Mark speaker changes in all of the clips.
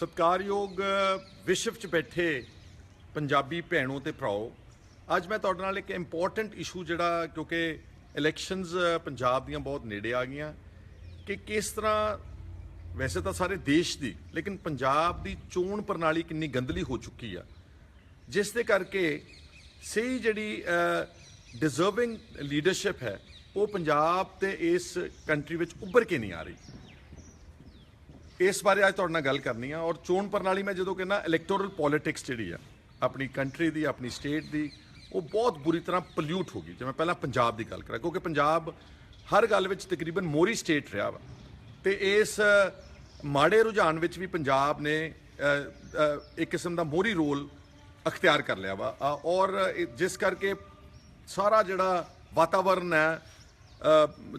Speaker 1: ਸਤਿਕਾਰਯੋਗ ਵਿਸ਼ਵ 'ਚ ਬੈਠੇ ਪੰਜਾਬੀ ਭੈਣੋ ਤੇ ਭਰਾਓ, ਅੱਜ ਮੈਂ ਤੁਹਾਡੇ ਨਾਲ ਇੱਕ ਇੰਪੋਰਟੈਂਟ ਇਸ਼ੂ ਜਿਹੜਾ ਕਿਉਂਕਿ ਇਲੈਕਸ਼ਨਸ ਪੰਜਾਬ ਦੀਆਂ ਬਹੁਤ ਨੇੜੇ ਆ ਗਈਆਂ, ਕਿ ਕਿਸ ਤਰ੍ਹਾਂ ਵੈਸੇ ਤਾਂ ਸਾਰੇ ਦੇਸ਼ ਦੀ, ਲੇਕਿਨ ਪੰਜਾਬ ਦੀ ਚੋਣ ਪ੍ਰਣਾਲੀ ਕਿੰਨੀ ਗੰਦਲੀ ਹੋ ਚੁੱਕੀ ਆ। ਜਿਸ ਦੇ ਕਰਕੇ ਸਹੀ ਜਿਹੜੀ ਡਿਜ਼ਰਵਿੰਗ ਲੀਡਰਸ਼ਿਪ ਹੈ, ਉਹ ਪੰਜਾਬ ਤੇ ਇਸ ਕੰਟਰੀ ਵਿੱਚ ਉੱਭਰ ਕੇ ਨਹੀਂ ਆ ਰਹੀ। ਇਸ ਬਾਰੇ ਅੱਜ ਤੁਹਾਡੇ ਨਾਲ ਗੱਲ ਕਰਨੀ ਆ ਔਰ ਚੋਣ ਪ੍ਰਣਾਲੀ ਮੈਂ ਜਦੋਂ ਕਹਿੰਦਾ ਇਲੈਕਟੋਰਲ ਪੋਲਿਟਿਕਸ ਜਿਹੜੀ ਆ, ਆਪਣੀ ਕੰਟਰੀ ਦੀ, ਆਪਣੀ ਸਟੇਟ ਦੀ, ਉਹ ਬਹੁਤ ਬੁਰੀ ਤਰ੍ਹਾਂ ਪੋਲਿਊਟ ਹੋ ਗਈ। ਜਿਵੇਂ ਪਹਿਲਾਂ ਪੰਜਾਬ ਦੀ ਗੱਲ ਕਰਾਂ, ਕਿਉਂਕਿ ਪੰਜਾਬ ਹਰ ਗੱਲ ਵਿੱਚ ਤਕਰੀਬਨ ਮੋਰੀ ਸਟੇਟ ਰਿਹਾ ਵਾ। ਤੇ ਇਸ ਮਾੜੇ ਰੁਝਾਨ ਵਿੱਚ ਵੀ ਪੰਜਾਬ ਨੇ ਇੱਕ ਕਿਸਮ ਦਾ ਮੋਰੀ ਰੋਲ ਅਖਤਿਆਰ ਕਰ ਲਿਆ ਵਾ। ਔਰ ਜਿਸ ਕਰਕੇ ਸਾਰਾ ਜਿਹੜਾ ਵਾਤਾਵਰਨ ਹੈ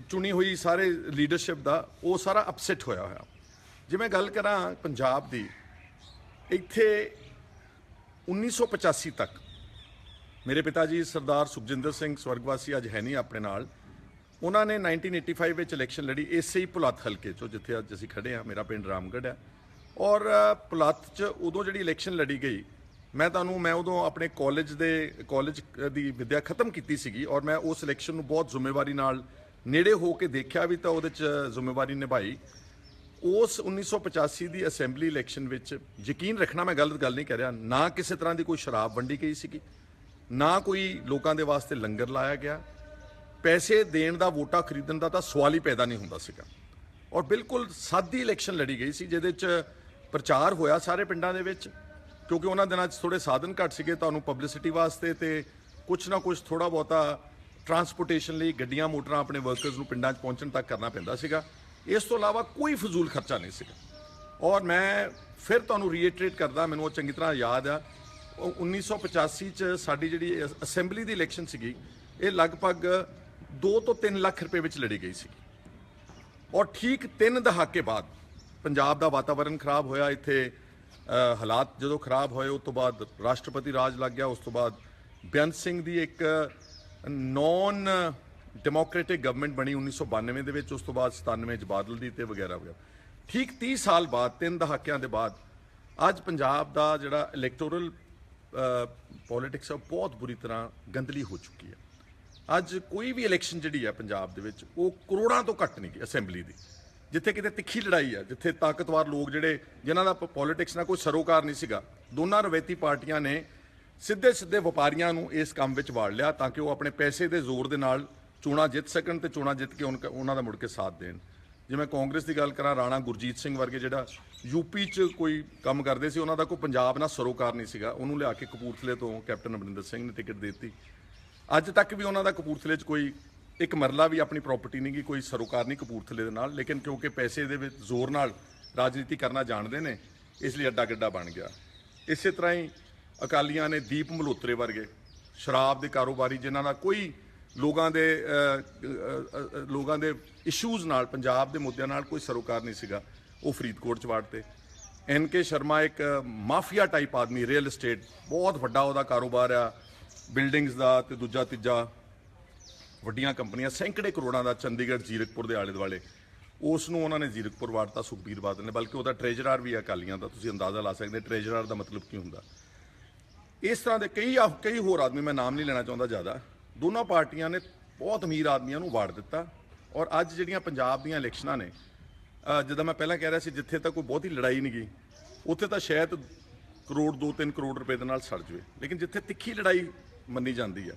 Speaker 1: ਚੁਣੀ ਹੋਈ ਸਾਰੇ ਲੀਡਰਸ਼ਿਪ ਦਾ, ਉਹ ਸਾਰਾ ਅਪਸੈਟ ਹੋਇਆ ਹੋਇਆ। ਜੇ ਮੈਂ ਗੱਲ ਕਰਾਂ ਪੰਜਾਬ ਦੀ ਇੱਥੇ 1985 ਤੱਕ ਮੇਰੇ ਪਿਤਾ ਜੀ ਸਰਦਾਰ ਸੁਖਜਿੰਦਰ ਸਿੰਘ ਸਵਰਗਵਾਸੀ ਅੱਜ ਹੈ ਨਹੀਂ ਆਪਣੇ ਨਾਲ। ਉਹਨਾਂ ਨੇ 1985 ਵਿੱਚ ਇਲੈਕਸ਼ਨ ਲੜੀ ਇਸੇ ਹੀ ਪੁਲੱਤ ਹਲਕੇ ਚੋਂ ਜਿੱਥੇ ਅੱਜ ਅਸੀਂ ਖੜੇ ਆ ਮੇਰਾ ਪਿੰਡ ਰਾਮਗੜ੍ਹ ਹੈ। ਔਰ ਅ, ਪੁਲੱਤ 'ਚ ਉਦੋਂ ਜਿਹੜੀ ਇਲੈਕਸ਼ਨ ਲੜੀ ਗਈ ਮੈਂ ਤੁਹਾਨੂੰ ਮੈਂ ਉਦੋਂ ਆਪਣੇ ਕਾਲਜ ਦੇ ਕਾਲਜ ਦੀ ਵਿਦਿਆ ਖਤਮ ਕੀਤੀ ਸੀਗੀ ਔਰ ਮੈਂ ਉਸ ਇਲੈਕਸ਼ਨ ਨੂੰ ਬਹੁਤ ਜ਼ਿੰਮੇਵਾਰੀ ਨਾਲ ਨੇੜੇ ਹੋ ਕੇ ਦੇਖਿਆ ਵੀ ਤਾਂ ਉਹਦੇ 'ਚ ਜ਼ਿੰਮੇਵਾਰੀ ਨਿਭਾਈ। ਉਸ 1985 ਦੀ ਅਸੈਂਬਲੀ ਇਲੈਕਸ਼ਨ ਵਿੱਚ ਯਕੀਨ ਰੱਖਣਾ ਮੈਂ ਗਲਤ ਗੱਲ ਨਹੀਂ ਕਹਿ ਰਿਹਾ, ਨਾ ਕਿਸੇ ਤਰ੍ਹਾਂ ਦੀ ਕੋਈ ਸ਼ਰਾਬ ਵੰਡੀ ਗਈ ਸੀਗੀ, ਨਾ ਕੋਈ ਲੋਕਾਂ ਦੇ ਵਾਸਤੇ ਲੰਗਰ ਲਾਇਆ ਗਿਆ, ਪੈਸੇ ਦੇਣ ਦਾ, ਵੋਟਾਂ ਖਰੀਦਣ ਦਾ ਤਾਂ ਸਵਾਲ ਹੀ ਪੈਦਾ ਨਹੀਂ ਹੁੰਦਾ ਸੀਗਾ। ਔਰ ਬਿਲਕੁਲ ਸਾਦੀ ਇਲੈਕਸ਼ਨ ਲੜੀ ਗਈ ਸੀ, ਜਿਹਦੇ 'ਚ ਪ੍ਰਚਾਰ ਹੋਇਆ ਸਾਰੇ ਪਿੰਡਾਂ ਦੇ ਵਿੱਚ, ਕਿਉਂਕਿ ਉਹਨਾਂ ਦਿਨਾਂ 'ਚ ਥੋੜੇ ਸਾਧਨ ਘੱਟ ਸੀਗੇ, ਤੁਹਾਨੂੰ ਪਬਲਿਸਿਟੀ ਵਾਸਤੇ ਤੇ ਕੁਛ ਨਾ ਕੁਛ ਥੋੜਾ ਬਹੁਤਾ ਟਰਾਂਸਪੋਰਟੇਸ਼ਨ ਲਈ ਗੱਡੀਆਂ, ਮੋਟਰਾਂ ਆਪਣੇ ਵਰਕਰਸ ਨੂੰ ਪਿੰਡਾਂ 'ਚ ਪਹੁੰਚਣ ਤੱਕ ਕਰਨਾ ਪੈਂਦਾ ਸੀਗਾ। ਇਸ ਤੋਂ ਇਲਾਵਾ ਕੋਈ ਫਜ਼ੂਲ ਖਰਚਾ ਨਹੀਂ ਸੀਗਾ। ਔਰ ਮੈਂ ਫਿਰ ਤੁਹਾਨੂੰ ਰੀਇਟਰੇਟ ਕਰਦਾ, ਮੈਨੂੰ ਉਹ ਚੰਗੀ ਤਰ੍ਹਾਂ ਯਾਦ ਆ। ਉਹ 1985 ਚ ਸਾਡੀ ਜਿਹੜੀ ਅਸੈਂਬਲੀ ਦੀ ਇਲੈਕਸ਼ਨ ਸੀਗੀ, ਇਹ ਲਗਭਗ 2 ਤੋਂ 3 ਲੱਖ ਰੁਪਏ ਵਿੱਚ ਲੜੀ ਗਈ ਸੀ ਔਰ ਠੀਕ 3 ਦਹਾਕੇ ਬਾਅਦ ਪੰਜਾਬ ਦਾ ਵਾਤਾਵਰਣ ਖਰਾਬ ਹੋਇਆ, ਇੱਥੇ ਹਾਲਾਤ ਜਦੋਂ ਖਰਾਬ ਹੋਏ, ਉਸ ਤੋਂ ਬਾਅਦ ਰਾਸ਼ਟਰਪਤੀ ਰਾਜ ਲੱਗ ਗਿਆ, ਉਸ ਤੋਂ ਬਾਅਦ ਬੇਅੰਤ ਸਿੰਘ ਦੀ ਇੱਕ ਨੌਨ ਡੈਮੋਕ੍ਰੈਟਿਕ ਗਵਰਨਮੈਂਟ ਬਣੀ 1992 ਦੇ ਵਿੱਚ, ਉਸ ਤੋਂ ਬਾਅਦ 97 ਚ ਬਾਦਲ ਦੀ ਤੇ ਵਗੈਰਾ ਵਗੈਰਾ। ਠੀਕ 30 ਸਾਲ ਬਾਅਦ, ਤਿੰਨ ਦਹਾਕਿਆਂ ਦੇ ਬਾਅਦ, ਅੱਜ ਪੰਜਾਬ ਦਾ ਜਿਹੜਾ ਇਲੈਕਟੋਰਲ ਪੋਲਿਟਿਕਸ ਆ ਉਹ ਬਹੁਤ ਬੁਰੀ ਤਰ੍ਹਾਂ ਗੰਦਲੀ ਹੋ ਚੁੱਕੀ ਹੈ। ਅੱਜ ਕੋਈ ਵੀ ਇਲੈਕਸ਼ਨ ਜਿਹੜੀ ਹੈ ਪੰਜਾਬ ਦੇ ਵਿੱਚ, ਉਹ ਕਰੋੜਾਂ ਤੋਂ ਘੱਟ ਨਹੀਂ ਗੀ ਅਸੈਂਬਲੀ ਦੀ। ਜਿੱਥੇ ਕਿਤੇ ਤਿੱਖੀ ਲੜਾਈ ਹੈ, ਜਿੱਥੇ ਤਾਕਤਵਰ ਲੋਕ ਜਿਹੜੇ, ਜਿਨ੍ਹਾਂ ਦਾ ਪੋਲਿਟਿਕਸ ਨਾਲ ਕੋਈ ਸਰੋਕਾਰ ਨਹੀਂ ਸੀਗਾ, ਦੋਨਾਂ ਰਵੈਤੀ ਪਾਰਟੀਆਂ ਨੇ ਸਿੱਧੇ ਸਿੱਧੇ ਵਪਾਰੀਆਂ ਨੂੰ ਇਸ ਕੰਮ ਵਿੱਚ ਵਾੜ ਲਿਆ, ਤਾਂ ਕਿ ਉਹ ਆਪਣੇ ਪੈਸੇ ਦੇ ਜ਼ੋਰ ਦੇ ਨਾਲ ਚੋਣਾਂ ਜਿੱਤ ਸਕਣ ਤੇ ਚੋਣਾਂ ਜਿੱਤ ਕੇ ਉਨ੍ਹਾਂ- ਉਹਨਾਂ ਦਾ ਮੁੜ ਕੇ ਸਾਥ ਦੇਣ। ਜੇ ਮੈਂ ਕਾਂਗਰਸ ਦੀ ਗੱਲ ਕਰਾਂ, ਰਾਣਾ ਗੁਰਜੀਤ ਸਿੰਘ ਵਰਗੇ ਜਿਹੜਾ ਯੂਪੀ 'ਚ ਕੋਈ ਕੰਮ ਕਰਦੇ ਸੀ, ਉਹਨਾਂ ਦਾ ਕੋਈ ਪੰਜਾਬ ਨਾਲ ਸਰੋਕਾਰ ਨਹੀਂ ਸੀਗਾ। ਉਹਨੂੰ ਲਿਆ ਕੇ ਕਪੂਰਥਲੇ ਤੋਂ ਕੈਪਟਨ ਅਮਰਿੰਦਰ ਸਿੰਘ ਨੇ ਟਿਕਟ ਦੇ ਦਿੱਤੀ। ਅੱਜ ਤੱਕ ਵੀ ਉਹਨਾਂ ਦਾ ਕਪੂਰਥਲੇ 'ਚ ਕੋਈ ਇੱਕ ਮਰਲਾ ਵੀ ਆਪਣੀ ਪ੍ਰਾਪਰਟੀ ਨਹੀਂ ਗੀ, ਕੋਈ ਸਰੋਕਾਰ ਨਹੀਂ ਕਪੂਰਥਲੇ ਦੇ ਨਾਲ, ਲੇਕਿਨ ਕਿਉਂਕਿ ਪੈਸੇ ਦੇ ਵਿੱਚ ਜ਼ੋਰ ਨਾਲ ਰਾਜਨੀਤੀ ਕਰਨਾ ਜਾਣਦੇ ਨੇ, ਇਸ ਲਈ ਅੱਡਾ ਗੱਡਾ ਬਣ ਗਿਆ। ਇਸੇ ਤਰ੍ਹਾਂ ਹੀ ਅਕਾਲੀਆਂ ਨੇ ਦੀਪ ਮਲਹੋਤਰੇ ਵਰਗੇ ਸ਼ਰਾਬ ਦੇ ਕਾਰੋਬਾਰੀ, ਜਿਨ੍ਹਾਂ ਦਾ ਕੋਈ ਲੋਕਾਂ ਦੇ ਲੋਕਾਂ ਦੇ ਇਸ਼ੂਜ਼ ਨਾਲ, ਪੰਜਾਬ ਦੇ ਮੁੱਦਿਆਂ ਨਾਲ ਕੋਈ ਸਰੋਕਾਰ ਨਹੀਂ ਸੀਗਾ, ਉਹ ਫਰੀਦਕੋਟ ਚ ਵਾੜਤੇ। ਐਨ ਕੇ ਸ਼ਰਮਾ ਇੱਕ ਮਾਫੀਆ ਟਾਈਪ ਆਦਮੀ ਰੀਅਲ ਏਸਟੇਟ ਬਹੁਤ ਵੱਡਾ ਉਹਦਾ ਕਾਰੋਬਾਰ ਆ ਬਿਲਡਿੰਗਸ ਦਾ ਤੇ ਦੂਜਾ ਤੀਜਾ, ਵੱਡੀਆਂ ਕੰਪਨੀਆਂ, ਸੈਂਕੜੇ ਕਰੋੜਾਂ ਦਾ ਚੰਡੀਗੜ੍ਹ, ਜ਼ੀਰਕਪੁਰ ਦੇ ਆਲੇ ਦੁਆਲੇ। ਉਸ ਨੂੰ ਉਹਨਾਂ ਨੇ ਜ਼ੀਰਕਪੁਰ ਵਾੜਤਾ, ਸੁਖਬੀਰ ਬਾਦਲ ਨੇ, ਬਲਕਿ ਉਹਦਾ ਟ੍ਰੇਜਰਰ ਵੀ ਆ ਅਕਾਲੀਆਂ ਦਾ, ਤੁਸੀਂ ਅੰਦਾਜ਼ਾ ਲਾ ਸਕਦੇ ਟ੍ਰੇਜਰਰ ਦਾ ਮਤਲਬ ਕੀ ਹੁੰਦਾ। ਇਸ ਤਰ੍ਹਾਂ ਦੇ ਕਈ ਕਈ ਹੋਰ ਆਦਮੀ, ਮੈਂ ਨਾਮ ਨਹੀਂ ਲੈਣਾ ਚਾਹੁੰਦਾ ਜ਼ਿਆਦਾ। ਦੋਨਾਂ ਪਾਰਟੀਆਂ ਨੇ ਬਹੁਤ ਅਮੀਰ ਆਦਮੀਆਂ ਨੂੰ ਵਾੜ ਦਿੱਤਾ ਔਰ ਅੱਜ ਜਿਹੜੀਆਂ ਪੰਜਾਬ ਦੀਆਂ ਇਲੈਕਸ਼ਨਾਂ ਨੇ ਅ, ਜਿੱਦਾਂ ਮੈਂ ਪਹਿਲਾਂ ਕਹਿ ਰਿਹਾ ਸੀ ਜਿੱਥੇ ਤਾਂ ਕੋਈ ਬਹੁਤੀ ਲੜਾਈ ਨਹੀਂ ਗਈ ਉੱਥੇ ਤਾਂ ਸ਼ਾਇਦ ਕਰੋੜ 2-3 ਕਰੋੜ ਰੁਪਏ ਦੇ ਨਾਲ ਸੜ ਜਵੇ। ਲੇਕਿਨ ਜਿੱਥੇ ਤਿੱਖੀ ਲੜਾਈ ਮੰਨੀ ਜਾਂਦੀ ਹੈ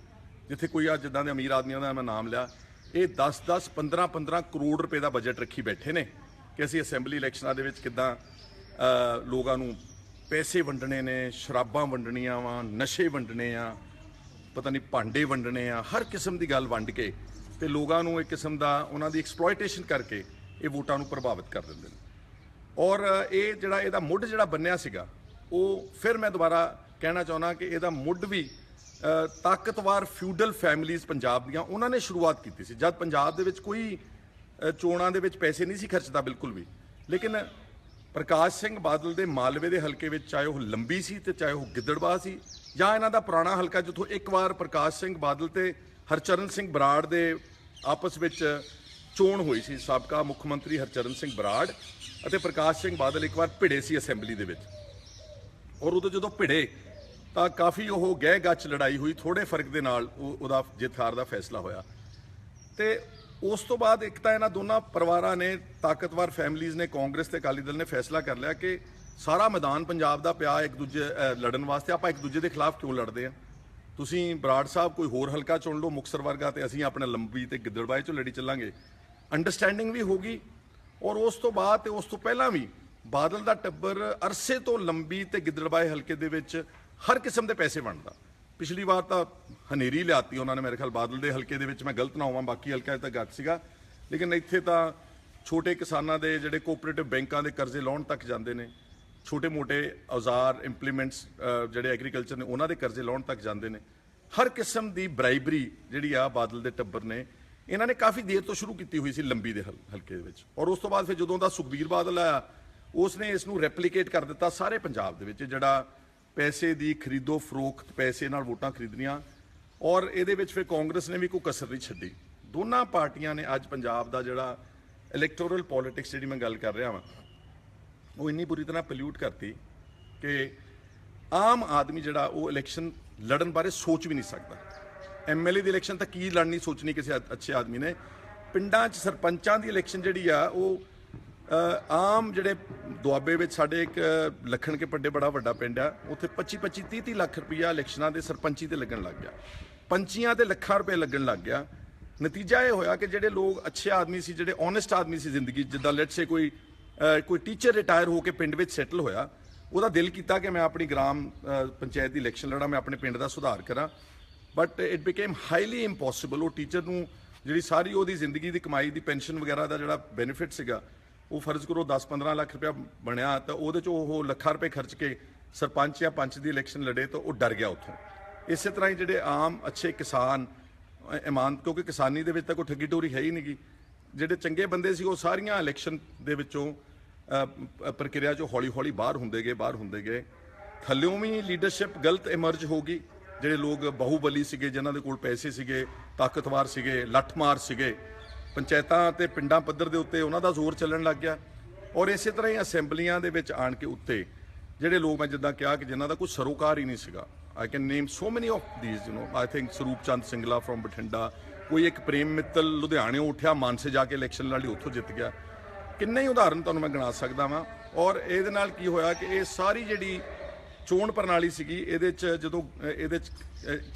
Speaker 1: ਜਿੱਥੇ ਕੋਈ ਆ ਜਿੱਦਾਂ ਦੇ ਅਮੀਰ ਆਦਮੀਆਂ ਦਾ ਮੈਂ ਨਾਮ ਲਿਆ ਇਹ 10-10 15-15 ਕਰੋੜ ਰੁਪਏ ਦਾ ਬਜਟ ਰੱਖੀ ਬੈਠੇ ਨੇ ਕਿ ਅਸੀਂ ਅਸੈਂਬਲੀ ਇਲੈਕਸ਼ਨਾਂ ਦੇ ਵਿੱਚ ਕਿੱਦਾਂ ਲੋਕਾਂ ਨੂੰ ਪੈਸੇ ਵੰਡਣੇ ਨੇ ਸ਼ਰਾਬਾਂ ਵੰਡਣੀਆਂ ਵਾ ਨਸ਼ੇ ਵੰਡਣੇ ਆ ਪਤਾ ਨਹੀਂ ਭਾਂਡੇ ਵੰਡਣੇ ਆ ਹਰ ਕਿਸਮ ਦੀ ਗੱਲ ਵੰਡ ਕੇ ਤੇ ਲੋਕਾਂ ਨੂੰ ਇੱਕ ਕਿਸਮ ਦਾ ਉਹਨਾਂ ਦੀ ਐਕਸਪਲੋਇਟੇਸ਼ਨ ਕਰਕੇ ਇਹ ਵੋਟਾਂ ਨੂੰ ਪ੍ਰਭਾਵਿਤ ਕਰ ਦਿੰਦੇ ਨੇ। ਔਰ ਇਹ ਜਿਹੜਾ ਇਹਦਾ ਮੁੱਢ ਜਿਹੜਾ ਬੰਨਿਆ ਸੀਗਾ ਉਹ ਫਿਰ ਮੈਂ ਦੁਬਾਰਾ ਕਹਿਣਾ ਚਾਹੁੰਦਾ ਕਿ ਇਹਦਾ ਮੁੱਢ ਵੀ ਅ, ਤਾਕਤਵਰ ਫਿਊਡਲ ਫੈਮਿਲੀਆਂ ਪੰਜਾਬ ਦੀਆਂ ਉਹਨਾਂ ਨੇ ਸ਼ੁਰੂਆਤ ਕੀਤੀ ਸੀ। ਜਦ ਪੰਜਾਬ ਦੇ ਵਿੱਚ ਕੋਈ ਚੋਣਾਂ ਦੇ ਵਿੱਚ ਪੈਸੇ ਨਹੀਂ ਸੀ ਖਰਚਦਾ ਬਿਲਕੁਲ ਵੀ। ਲੇਕਿਨ ਪ੍ਰਕਾਸ਼ ਸਿੰਘ ਬਾਦਲ ਦੇ ਮਾਲਵੇ ਦੇ ਹਲਕੇ ਵਿੱਚ ਚਾਹੇ ਉਹ ਲੰਬੀ ਸੀ ਤੇ ਚਾਹੇ ਉਹ ਗਿੱਦੜਬਾਹ ਸੀ ਜਾਂ ਇਹਨਾਂ ਦਾ ਪੁਰਾਣਾ ਹਲਕਾ ਜਿੱਥੋਂ ਇੱਕ ਵਾਰ ਪ੍ਰਕਾਸ਼ ਸਿੰਘ ਬਾਦਲ ਤੇ ਹਰਚਰਨ ਸਿੰਘ ਬਰਾੜ ਦੇ ਆਪਸ ਵਿੱਚ ਚੋਣ ਹੋਈ ਸੀ, ਸਾਬਕਾ ਮੁੱਖ ਮੰਤਰੀ ਹਰਚਰਨ ਸਿੰਘ ਬਰਾੜ ਅਤੇ ਪ੍ਰਕਾਸ਼ ਸਿੰਘ ਬਾਦਲ ਇੱਕ ਵਾਰ ਭਿੜੇ ਸੀ ਅਸੈਂਬਲੀ ਦੇ ਵਿੱਚ। ਔਰ ਉਦੋਂ ਜਦੋਂ ਭਿੜੇ, ਤਾਂ ਕਾਫੀ ਉਹ ਗਹਿ ਗੱਚ ਲੜਾਈ ਹੋਈ ਥੋੜੇ ਫ਼ਰਕ ਦੇ ਨਾਲ ਉਹਦਾ ਜਿੱਤ ਹਾਰ ਦਾ ਫੈਸਲਾ ਹੋਇਆ। ਤੇ ਉਸ ਤੋਂ ਬਾਅਦ ਇੱਕ ਤਾਂ ਇਹਨਾਂ ਦੋਨਾਂ ਪਰਿਵਾਰਾਂ ਨੇ ਤਾਕਤਵਰ ਫੈਮਲੀਆਂ ਨੇ, ਕਾਂਗਰਸ ਤੇ ਅਕਾਲੀ ਦਲ ਨੇ ਫੈਸਲਾ ਕਰ ਲਿਆ ਕਿ ਸਾਰਾ ਮੈਦਾਨ ਪੰਜਾਬ ਦਾ ਪਿਆ ਇੱਕ ਦੂਜੇ ਲੜਨ ਵਾਸਤੇ। ਆਪਾਂ ਇੱਕ ਦੂਜੇ ਦੇ ਖਿਲਾਫ ਕਿਉਂ ਲੜਦੇ ਆ ਤੁਸੀਂ ਬਰਾੜ ਸਾਹਿਬ ਕੋਈ ਹੋਰ ਹਲਕਾ ਚੁਣ ਲਓ ਮੁਕਸਰ ਵਰਗਾ, ਤੇ ਅਸੀਂ ਆਪਣਾ ਲੰਬੀ ਤੇ ਗਿੱਦੜਬਾਏ ਚੋਂ ਲੜੀ ਚੱਲਾਂਗੇ। ਅੰਡਰਸਟੈਂਡਿੰਗ ਵੀ ਹੋਗੀ ਔਰ ਉਸ ਤੋਂ ਬਾਅਦ ਤੇ ਉਸ ਤੋਂ ਪਹਿਲਾਂ ਵੀ ਬਾਦਲ ਦਾ ਟੱਬਰ ਅਰਸੇ ਤੋਂ ਲੰਬੀ ਤੇ ਗਿੱਦੜਬਾਏ ਹਲਕੇ ਦੇ ਵਿੱਚ ਹਰ ਕਿਸਮ ਦੇ ਪੈਸੇ ਵੰਡਦਾ। ਪਿਛਲੀ ਵਾਰ ਤਾਂ ਹਨੇਰੀ ਲਿਆਤੀ ਉਹਨਾਂ ਨੇ ਮੇਰੇ ਖਿਆਲ ਬਾਦਲ ਦੇ ਹਲਕੇ ਦੇ ਵਿੱਚ। ਮੈਂ ਗਲਤ ਨਾ ਹੋਵਾਂ, ਬਾਕੀ ਹਲਕਿਆਂ 'ਚ ਤਾਂ ਗੱਟ ਸੀਗਾ। ਲੇਕਿਨ ਇੱਥੇ ਤਾਂ ਛੋਟੇ ਕਿਸਾਨਾਂ ਦੇ ਜਿਹੜੇ ਕੋਆਪਰੇਟਿਵ ਬੈਂਕਾਂ ਦੇ ਕਰਜ਼ੇ ਲਾਉਣ ਤੱਕ ਜਾਂਦੇ ਨੇ। ਛੋਟੇ-ਮੋਟੇ ਔਜ਼ਾਰ ਇੰਪਲੀਮੈਂਟਸ ਜਿਹੜੇ ਐਗਰੀਕਲਚਰ ਨੇ, ਉਹਨਾਂ ਦੇ ਕਰਜ਼ੇ ਲਾਉਣ ਤੱਕ ਜਾਂਦੇ ਨੇ। ਹਰ ਕਿਸਮ ਦੀ ਬ੍ਰਾਈਬਰੀ ਜਿਹੜੀ ਆ ਬਾਦਲ ਦੇ ਟੱਬਰ ਨੇ, ਇਹਨਾਂ ਨੇ ਕਾਫੀ ਦੇਰ ਤੋਂ ਸ਼ੁਰੂ ਕੀਤੀ ਹੋਈ ਸੀ ਲੰਬੀ ਦੇ ਹਲ- ਹਲਕੇ ਦੇ ਵਿੱਚ। ਔਰ ਉਸ ਤੋਂ ਬਾਅਦ ਫਿਰ ਜਦੋਂ ਦਾ ਸੁਖਬੀਰ ਬਾਦਲ ਆਇਆ ਉਸ ਨੇ ਇਸ ਨੂੰ ਰੈਪਲੀਕੇਟ ਕਰ ਦਿੱਤਾ ਸਾਰੇ ਪੰਜਾਬ ਦੇ ਵਿੱਚ, ਜਿਹੜਾ ਪੈਸੇ ਦੀ ਖਰੀਦੋ ਫਰੋਖਤ ਪੈਸੇ ਨਾਲ ਵੋਟਾਂ ਖਰੀਦਣੀਆਂ, ਔਰ ਇਹਦੇ ਵਿੱਚ ਫਿਰ ਕਾਂਗਰਸ ਨੇ ਵੀ ਕੋਈ ਕਸਰ ਨਹੀਂ ਛੱਡੀ। ਦੋਨਾਂ ਪਾਰਟੀਆਂ ਨੇ ਅੱਜ ਪੰਜਾਬ ਦਾ ਜਿਹੜਾ ਇਲੈਕਟੋਰਲ ਪੋਲਿਟਿਕਸ ਜਿਹੜੀ ਮੈਂ ਗੱਲ ਕਰ ਰਿਹਾ ਹਾਂ ਉਹ ਇੰਨੀ ਬੁਰੀ ਤਰ੍ਹਾਂ ਪੋਲਿਊਟ ਕਰਤੀ ਕਿ ਆਮ ਆਦਮੀ ਜਿਹੜਾ ਉਹ ਇਲੈਕਸ਼ਨ ਲੜਨ ਬਾਰੇ ਸੋਚ ਵੀ ਨਹੀਂ ਸਕਦਾ। ਐਮਐਲਏ ਦੀ ਇਲੈਕਸ਼ਨ ਤਾਂ ਕੀ ਲੜਨੀ ਸੋਚਣੀ ਕਿਸੇ ਅੱਛੇ ਆਦਮੀ ਨੇ? ਪਿੰਡਾਂ 'ਚ ਸਰਪੰਚਾਂ ਦੀ ਇਲੈਕਸ਼ਨ ਜਿਹੜੀ ਆ ਉਹ ਆਮ ਜਿਹੜੇ ਦੁਆਬੇ ਵਿੱਚ ਸਾਡੇ ਇੱਕ ਲਖਣ ਕੇ ਪੱਡੇ ਬੜਾ ਵੱਡਾ ਪਿੰਡ ਆ ਉੱਥੇ 25 25 30 30 ਲੱਖ ਰੁਪਈਆ ਇਲੈਕਸ਼ਨਾਂ ਦੇ ਸਰਪੰਚੀ ਤੇ ਲੱਗਣ ਲੱਗ ਗਿਆ। ਪੰਚੀਆਂ ਤੇ ਲੱਖਾਂ ਰੁਪਏ ਲੱਗਣ ਲੱਗ ਗਿਆ। ਨਤੀਜਾ ਇਹ ਹੋਇਆ ਕਿ ਜਿਹੜੇ ਲੋਕ ਅੱਛੇ ਆਦਮੀ ਸੀ ਜਿਹੜੇ ਓਨੈਸਟ ਆਦਮੀ ਸੀ ਜ਼ਿੰਦਗੀ 'ਚ, ਜਿੱਦਾਂ ਲੈਟਸ ਸੇ ਕੋਈ ਕੋਈ ਟੀਚਰ ਰਿਟਾਇਰ ਹੋ ਕੇ ਪਿੰਡ ਵਿੱਚ ਸੈਟਲ ਹੋਇਆ, ਉਹਦਾ ਦਿਲ ਕੀਤਾ ਕਿ ਮੈਂ ਆਪਣੀ ਗ੍ਰਾਮ ਪੰਚਾਇਤ ਦੀ ਇਲੈਕਸ਼ਨ ਲੜਾਂ, ਮੈਂ ਆਪਣੇ ਪਿੰਡ ਦਾ ਸੁਧਾਰ ਕਰਾਂ। But it became highly impossible ਉਹ ਟੀਚਰ ਨੂੰ ਜਿਹੜੀ ਸਾਰੀ ਉਹਦੀ ਜ਼ਿੰਦਗੀ ਦੀ ਕਮਾਈ ਦੀ ਪੈਨਸ਼ਨ ਵਗੈਰਾ ਦਾ ਜਿਹੜਾ ਬੈਨੀਫਿਟ ਸੀਗਾ, ਉਹ ਫਰਜ਼ ਕਰੋ 10-15 ਲੱਖ ਰੁਪਇਆ ਬਣਿਆ ਤਾਂ ਉਹਦੇ ਚ ਉਹ ਲੱਖਾਂ ਰੁਪਏ ਖਰਚ ਕੇ ਸਰਪੰਚ ਜਾਂ ਪੰਚ ਦੀ ਇਲੈਕਸ਼ਨ ਲੜੇ ਤਾਂ ਉਹ ਡਰ ਗਿਆ ਉੱਥੋਂ। ਇਸੇ ਤਰ੍ਹਾਂ ਹੀ ਜਿਹੜੇ ਆਮ, ਅੱਛੇ ਕਿਸਾਨ ਇਮਾਨ, ਕਿਉਂਕਿ ਕਿਸਾਨੀ ਦੇ ਵਿੱਚ ਤਾਂ ਕੋਈ ਠੱਗੀ ਟੋਰੀ ਹੈ ਹੀ ਨਹੀਂਗੀ ਜਿਹੜੇ ਚੰਗੇ ਬੰਦੇ ਸੀ, ਉਹ ਸਾਰੀਆਂ ਇਲੈਕਸ਼ਨ ਦੇ ਵਿੱਚੋਂ ਪ੍ਰਕਿਰਿਆ ਚੋਂ ਹੌਲੀ-ਹੌਲੀ ਬਾਹਰ ਹੁੰਦੇ ਗਏ, ਬਾਹਰ ਹੁੰਦੇ ਗਏ। ਥੱਲਿਓਂ ਵੀ ਲੀਡਰਸ਼ਿਪ ਗਲਤ ਐਮਰਜ ਹੋ ਗਈ ਜਿਹੜੇ ਲੋਕ ਬਾਹੂਬਲੀ ਸੀਗੇ, ਜਿਨ੍ਹਾਂ ਦੇ ਕੋਲ ਪੈਸੇ ਸੀਗੇ, ਤਾਕਤਵਰ ਸੀਗੇ, ਲੱਠਮਾਰ ਸੀਗੇ, ਪੰਚਾਇਤਾਂ ਤੇ ਪਿੰਡਾਂ ਪੱਧਰ ਦੇ ਉੱਤੇ ਉਹਨਾਂ ਦਾ ਜ਼ੋਰ ਚੱਲਣ ਲੱਗ ਗਿਆ। ਔਰ ਇਸੇ ਤਰ੍ਹਾਂ ਹੀ ਅਸੈਂਬਲੀਆਂ ਦੇ ਵਿੱਚ ਆਣ ਕੇ ਉੱਤੇ ਜਿਹੜੇ ਲੋਕ ਮੈਂ ਜਿੱਦਾਂ ਕਿਹਾ ਕਿ ਜਿਨ੍ਹਾਂ ਦਾ ਕੋਈ ਸਰੋਕਾਰ ਹੀ ਨਹੀਂ ਸੀਗਾ। I can name so many of these you know I think Swaroop Chand Singla from Bathinda ਕੋਈ ਇੱਕ ਪ੍ਰੇਮ ਮਿੱਤਲ ਲੁਧਿਆਣੇ ਉੱਠਿਆ, ਮਾਨਸੇ ਜਾ ਕੇ ਇਲੈਕਸ਼ਨ ਲੜੀ, ਉੱਥੋਂ ਜਿੱਤ ਗਿਆ। ਕਿੰਨੇ ਹੀ ਉਦਾਹਰਨ ਤੁਹਾਨੂੰ ਮੈਂ ਗਿਣਾ ਸਕਦਾ ਵਾਂ। ਔਰ ਇਹਦੇ ਨਾਲ ਕੀ ਹੋਇਆ ਕਿ ਇਹ ਸਾਰੀ ਜਿਹੜੀ ਚੋਣ ਪ੍ਰਣਾਲੀ ਸੀਗੀ, ਇਹਦੇ ਚ ਜਦੋਂ, ਇਹਦੇ ਚ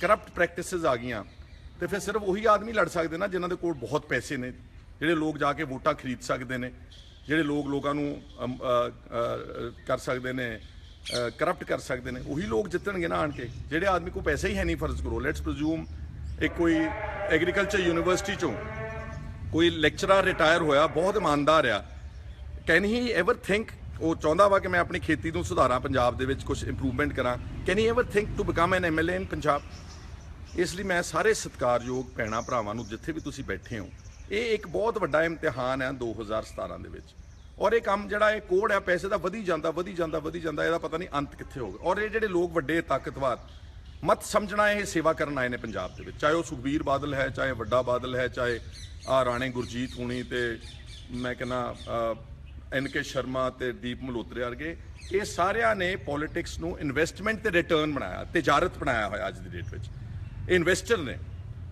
Speaker 1: ਕਰਪਟ ਪ੍ਰੈਕਟਿਸਿਸ ਆ ਗਈਆਂ, ਤੇ ਫਿਰ ਸਿਰਫ ਉਹੀ ਆਦਮੀ ਲੜ ਸਕਦੇ ਨਾ ਜਿਨ੍ਹਾਂ ਦੇ ਕੋਲ ਬਹੁਤ ਪੈਸੇ ਨੇ, ਜਿਹੜੇ ਲੋਕ ਜਾ ਕੇ ਵੋਟਾਂ ਖਰੀਦ ਸਕਦੇ ਨੇ, ਜਿਹੜੇ ਲੋਕ ਲੋਕਾਂ ਨੂੰ ਕਰ ਸਕਦੇ ਨੇ ਕਰਪਟ ਕਰ ਸਕਦੇ ਨੇ, ਉਹੀ ਲੋਕ ਜਿੱਤਣਗੇ ਨਾ ਆਣ ਕੇ, ਜਿਹੜੇ ਆਦਮੀ ਕੋਲ ਪੈਸੇ ਹੀ ਹੈ ਨਹੀਂ ਫਰਜ਼ ਕਰੋ। ਲੈਟਸ ਪ੍ਰਜ਼ੂਮ ਇੱਕ ਕੋਈ ਐਗਰੀਕਲਚਰ ਯੂਨੀਵਰਸਿਟੀ ਚੋਂ ਕੋਈ ਲੈਕਚਰਰ ਰਿਟਾਇਰ ਹੋਇਆ, ਬਹੁਤ ਇਮਾਨਦਾਰ ਆ। ਕੈਨ ਹੀ ਐਵਰ ਥਿੰਕ ਉਹ ਚਾਹੁੰਦਾ ਵਾ ਕਿ ਮੈਂ ਆਪਣੀ ਖੇਤੀ ਨੂੰ ਸੁਧਾਰਾਂ ਪੰਜਾਬ ਦੇ ਵਿੱਚ ਕੁਝ ਇੰਪਰੂਵਮੈਂਟ ਕਰਾਂ। Can he ever think to become an MLA in Punjab ਇਸ ਲਈ ਮੈਂ ਸਾਰੇ ਸਤਿਕਾਰਯੋਗ ਭੈਣਾਂ ਭਰਾਵਾਂ ਨੂੰ ਜਿੱਥੇ ਵੀ ਤੁਸੀਂ ਬੈਠੇ ਹੋ, ਇਹ ਇੱਕ ਬਹੁਤ ਵੱਡਾ ਇਮਤਿਹਾਨ ਹੈ 2017 ਦੇ ਵਿੱਚ। ਔਰ ਇਹ ਕੰਮ ਜਿਹੜਾ ਇਹ ਕੋਡ ਹੈ ਪੈਸੇ ਦਾ ਵਧੀ ਜਾਂਦਾ ਵਧੀ ਜਾਂਦਾ ਵਧੀ ਜਾਂਦਾ, ਇਹਦਾ ਪਤਾ ਨਹੀਂ ਅੰਤ ਕਿੱਥੇ ਹੋਊਗਾ। ਔਰ ਇਹ ਜਿਹੜੇ ਲੋਕ ਵੱਡੇ ਤਾਕਤਵਰ ਮਤ ਸਮਝਣਾ ਇਹ ਸੇਵਾ ਕਰਨ ਆਏ ਨੇ ਪੰਜਾਬ ਦੇ ਵਿੱਚ। ਚਾਹੇ ਉਹ ਸੁਖਬੀਰ ਬਾਦਲ ਹੈ, ਚਾਹੇ ਵੱਡਾ ਬਾਦਲ ਹੈ, ਚਾਹੇ ਆ ਰਾਣੇ ਗੁਰਜੀਤ ਹੁਣੀ ਤੇ ਮੈਂ ਕਹਿੰਦਾ ਐਨ ਕੇ ਸ਼ਰਮਾ ਤੇ ਦੀਪ ਮਲਹੋਤਰੇ ਵਰਗੇ, ਇਹ ਸਾਰਿਆਂ ਨੇ ਪੋਲਿਟਿਕਸ ਨੂੰ ਇਨਵੈਸਟਮੈਂਟ ਤੇ ਰਿਟਰਨ ਬਣਾਇਆ, ਤਜਾਰਤ ਬਣਾਇਆ ਹੋਇਆ ਅੱਜ ਦੀ ਡੇਟ ਵਿੱਚ। ਇਹ ਇਨਵੈਸਟਰ ਨੇ,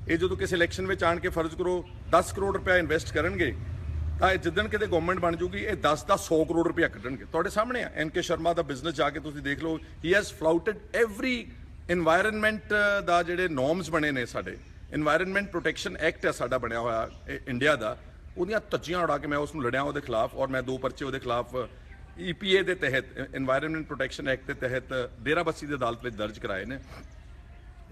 Speaker 1: ਇਹ ਜਦੋਂ ਕਿਸੇ ਇਲੈਕਸ਼ਨ ਵਿੱਚ ਆਣ ਕੇ ਫਰਜ਼ ਕਰੋ 10 ਕਰੋੜ ਰੁਪਏ ਇਨਵੈਸਟ ਕਰਨਗੇ, ਤਾਂ ਇਹ ਜਿੱਦਣ ਕਿਤੇ ਗਵਰਨਮੈਂਟ ਬਣ ਜੂਗੀ, ਇਹ 10 ਦਾ 100 ਕਰੋੜ ਰੁਪਏ ਕੱਢਣਗੇ। ਤੁਹਾਡੇ ਸਾਹਮਣੇ ਆ, ਐਨ ਕੇ ਸ਼ਰਮਾ ਦਾ ਬਿਜ਼ਨਸ ਜਾ ਕੇ ਤੁਸੀਂ ਦੇਖ ਲਓ he has flouted every environment uh, ਦਾ ਜਿਹੜੇ ਨੋਰਮਸ ਬਣੇ ਨੇ ਸਾਡੇ ਇਨਵਾਇਰਨਮੈਂਟ ਪ੍ਰੋਟੈਕਸ਼ਨ ਐਕਟ ਹੈ ਸਾਡਾ ਬਣਿਆ ਹੋਇਆ ਇੰਡੀਆ ਦਾ, ਉਹਦੀਆਂ ਧੱਜੀਆਂ ਉਡਾ ਕੇ ਮੈਂ ਉਸ ਨੂੰ ਲੜਿਆ ਉਹਦੇ ਖਿਲਾਫ ਔਰ ਮੈਂ ਦੋ ਪਰਚੇ ਉਹਦੇ ਖਿਲਾਫ ਈਪੀਏ ਦੇ ਤਹਿਤ ਇਨਵਾਇਰਨਮੈਂਟ ਪ੍ਰੋਟੈਕਸ਼ਨ ਐਕਟ ਦੇ ਤਹਿਤ ਡੇਰਾਬੱਸੀ ਦੇ ਅਦਾਲਤ ਵਿੱਚ ਦਰਜ ਕਰਾਏ ਨੇ।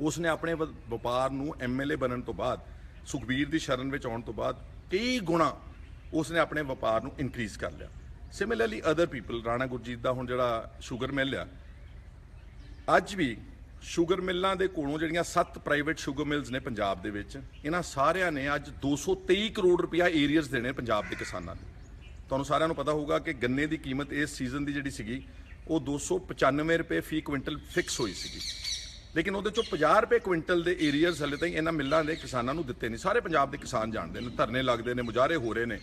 Speaker 1: ਉਸ ਨੇ ਆਪਣੇ ਵਪਾਰ ਨੂੰ ਐਮਐਲਏ ਬਣਨ ਤੋਂ ਬਾਅਦ, ਸੁਖਬੀਰ ਦੀ ਸ਼ਰਨ ਵਿੱਚ ਆਉਣ ਤੋਂ ਬਾਅਦ ਕਈ ਗੁਣਾ ਉਸ ਨੇ ਆਪਣੇ ਵਪਾਰ ਨੂੰ ਇਨਕਰੀਜ਼ ਕਰ ਲਿਆ। Similarly other people Rana Gurjeet ਦਾ ਹੁਣ ਜਿਹੜਾ ਸ਼ੂਗਰ ਮਿਲ ਆ ਅੱਜ ਵੀ ਸ਼ੂਗਰ ਮਿੱਲਾਂ ਦੇ ਕੋਲੋਂ ਜਿਹੜੀਆਂ 7 ਪ੍ਰਾਈਵੇਟ ਸ਼ੂਗਰ ਮਿਲਸ ਨੇ ਪੰਜਾਬ ਦੇ ਵਿੱਚ, ਇਹਨਾਂ ਸਾਰਿਆਂ ਨੇ ਅੱਜ 223 ਕਰੋੜ ਰੁਪਇਆ ਏਰੀਅਰਸ ਦੇਣੇ ਪੰਜਾਬ ਦੇ ਕਿਸਾਨਾਂ ਨੂੰ। ਤੁਹਾਨੂੰ ਸਾਰਿਆਂ ਨੂੰ ਪਤਾ ਹੋਊਗਾ ਕਿ ਗੰਨੇ ਦੀ ਕੀਮਤ ਇਸ ਸੀਜ਼ਨ ਦੀ ਜਿਹੜੀ ਸੀਗੀ, ਉਹ 295 ਰੁਪਏ ਫੀ ਕੁਇੰਟਲ ਫਿਕਸ ਹੋਈ ਸੀਗੀ। ਲੇਕਿਨ ਉਹਦੇ ਚੋਂ 50 ਰੁਪਏ ਕੁਇੰਟਲ ਦੇ ਏਰੀਅਰਸ ਹਲੇ ਤਾਈਂ ਇਹਨਾਂ ਮਿੱਲਾਂ ਦੇ ਕਿਸਾਨਾਂ ਨੂੰ ਦਿੱਤੇ ਨਹੀਂ। ਸਾਰੇ ਪੰਜਾਬ ਦੇ ਕਿਸਾਨ ਜਾਣਦੇ ਨੇ, ਧਰਨੇ ਲੱਗਦੇ ਨੇ, ਮੁਜ਼ਾਹਰੇ ਹੋ ਰਹੇ ਨੇ।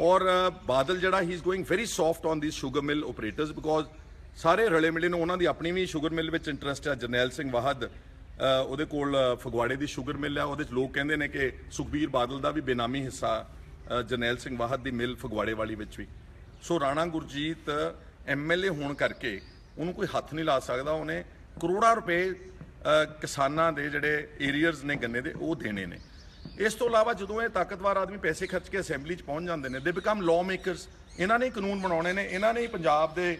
Speaker 1: ਔਰ, ਬਾਦਲ ਜਿਹੜਾ he is going very soft on these sugar mill operators because ਸਾਰੇ ਰਲੇ ਮਿਲੇ ਨੂੰ ਉਹਨਾਂ ਦੀ ਆਪਣੀ ਵੀ ਸ਼ੂਗਰ ਮਿਲ ਵਿੱਚ ਇੰਟਰਸਟ ਹੈ ਜਰਨੈਲ ਸਿੰਘ ਵਾਹਦ ਉਹਦੇ ਕੋਲ ਫਗਵਾੜੇ ਦੀ ਸ਼ੂਗਰ ਮਿਲ ਹੈ ਉਹਦੇ ਚ ਲੋਕ ਕਹਿੰਦੇ ਨੇ ਕਿ ਸੁਖਬੀਰ ਬਾਦਲ ਦਾ ਵੀ ਬੇਨਾਮੀ ਹਿੱਸਾ ਜਰਨੈਲ ਸਿੰਘ ਵਾਹਦ ਦੀ ਮਿਲ ਫਗਵਾੜੇ ਵਾਲੀ ਵਿੱਚ ਵੀ। ਸੋ ਰਾਣਾ ਗੁਰਜੀਤ ਐਮਐਲਏ ਹੋਣ ਕਰਕੇ ਉਹਨੂੰ ਕੋਈ ਹੱਥ ਨਹੀਂ ਲਾ ਸਕਦਾ। ਉਹਨੇ ਕਰੋੜਾਂ ਰੁਪਏ ਕਿਸਾਨਾਂ ਦੇ ਜਿਹੜੇ ਏਰੀਅਰਸ ਨੇ ਗੰਨੇ ਦੇ, ਉਹ ਦੇਣੇ ਨੇ। ਇਸ ਤੋਂ ਇਲਾਵਾ ਜਦੋਂ ਇਹ ਤਾਕਤਵਰ ਆਦਮੀ ਪੈਸੇ ਖਰਚ ਕੇ ਅਸੈਂਬਲੀ 'ਚ ਪਹੁੰਚ ਜਾਂਦੇ ਨੇ ਦੇ ਬਿਕਮ ਲਾਅ ਮੇਕਰਸ ਇਹਨਾਂ ਨੇ ਕਾਨੂੰਨ ਬਣਾਉਣੇ ਨੇ। ਇਹਨਾਂ ਨੇ ਪੰਜਾਬ ਦੇ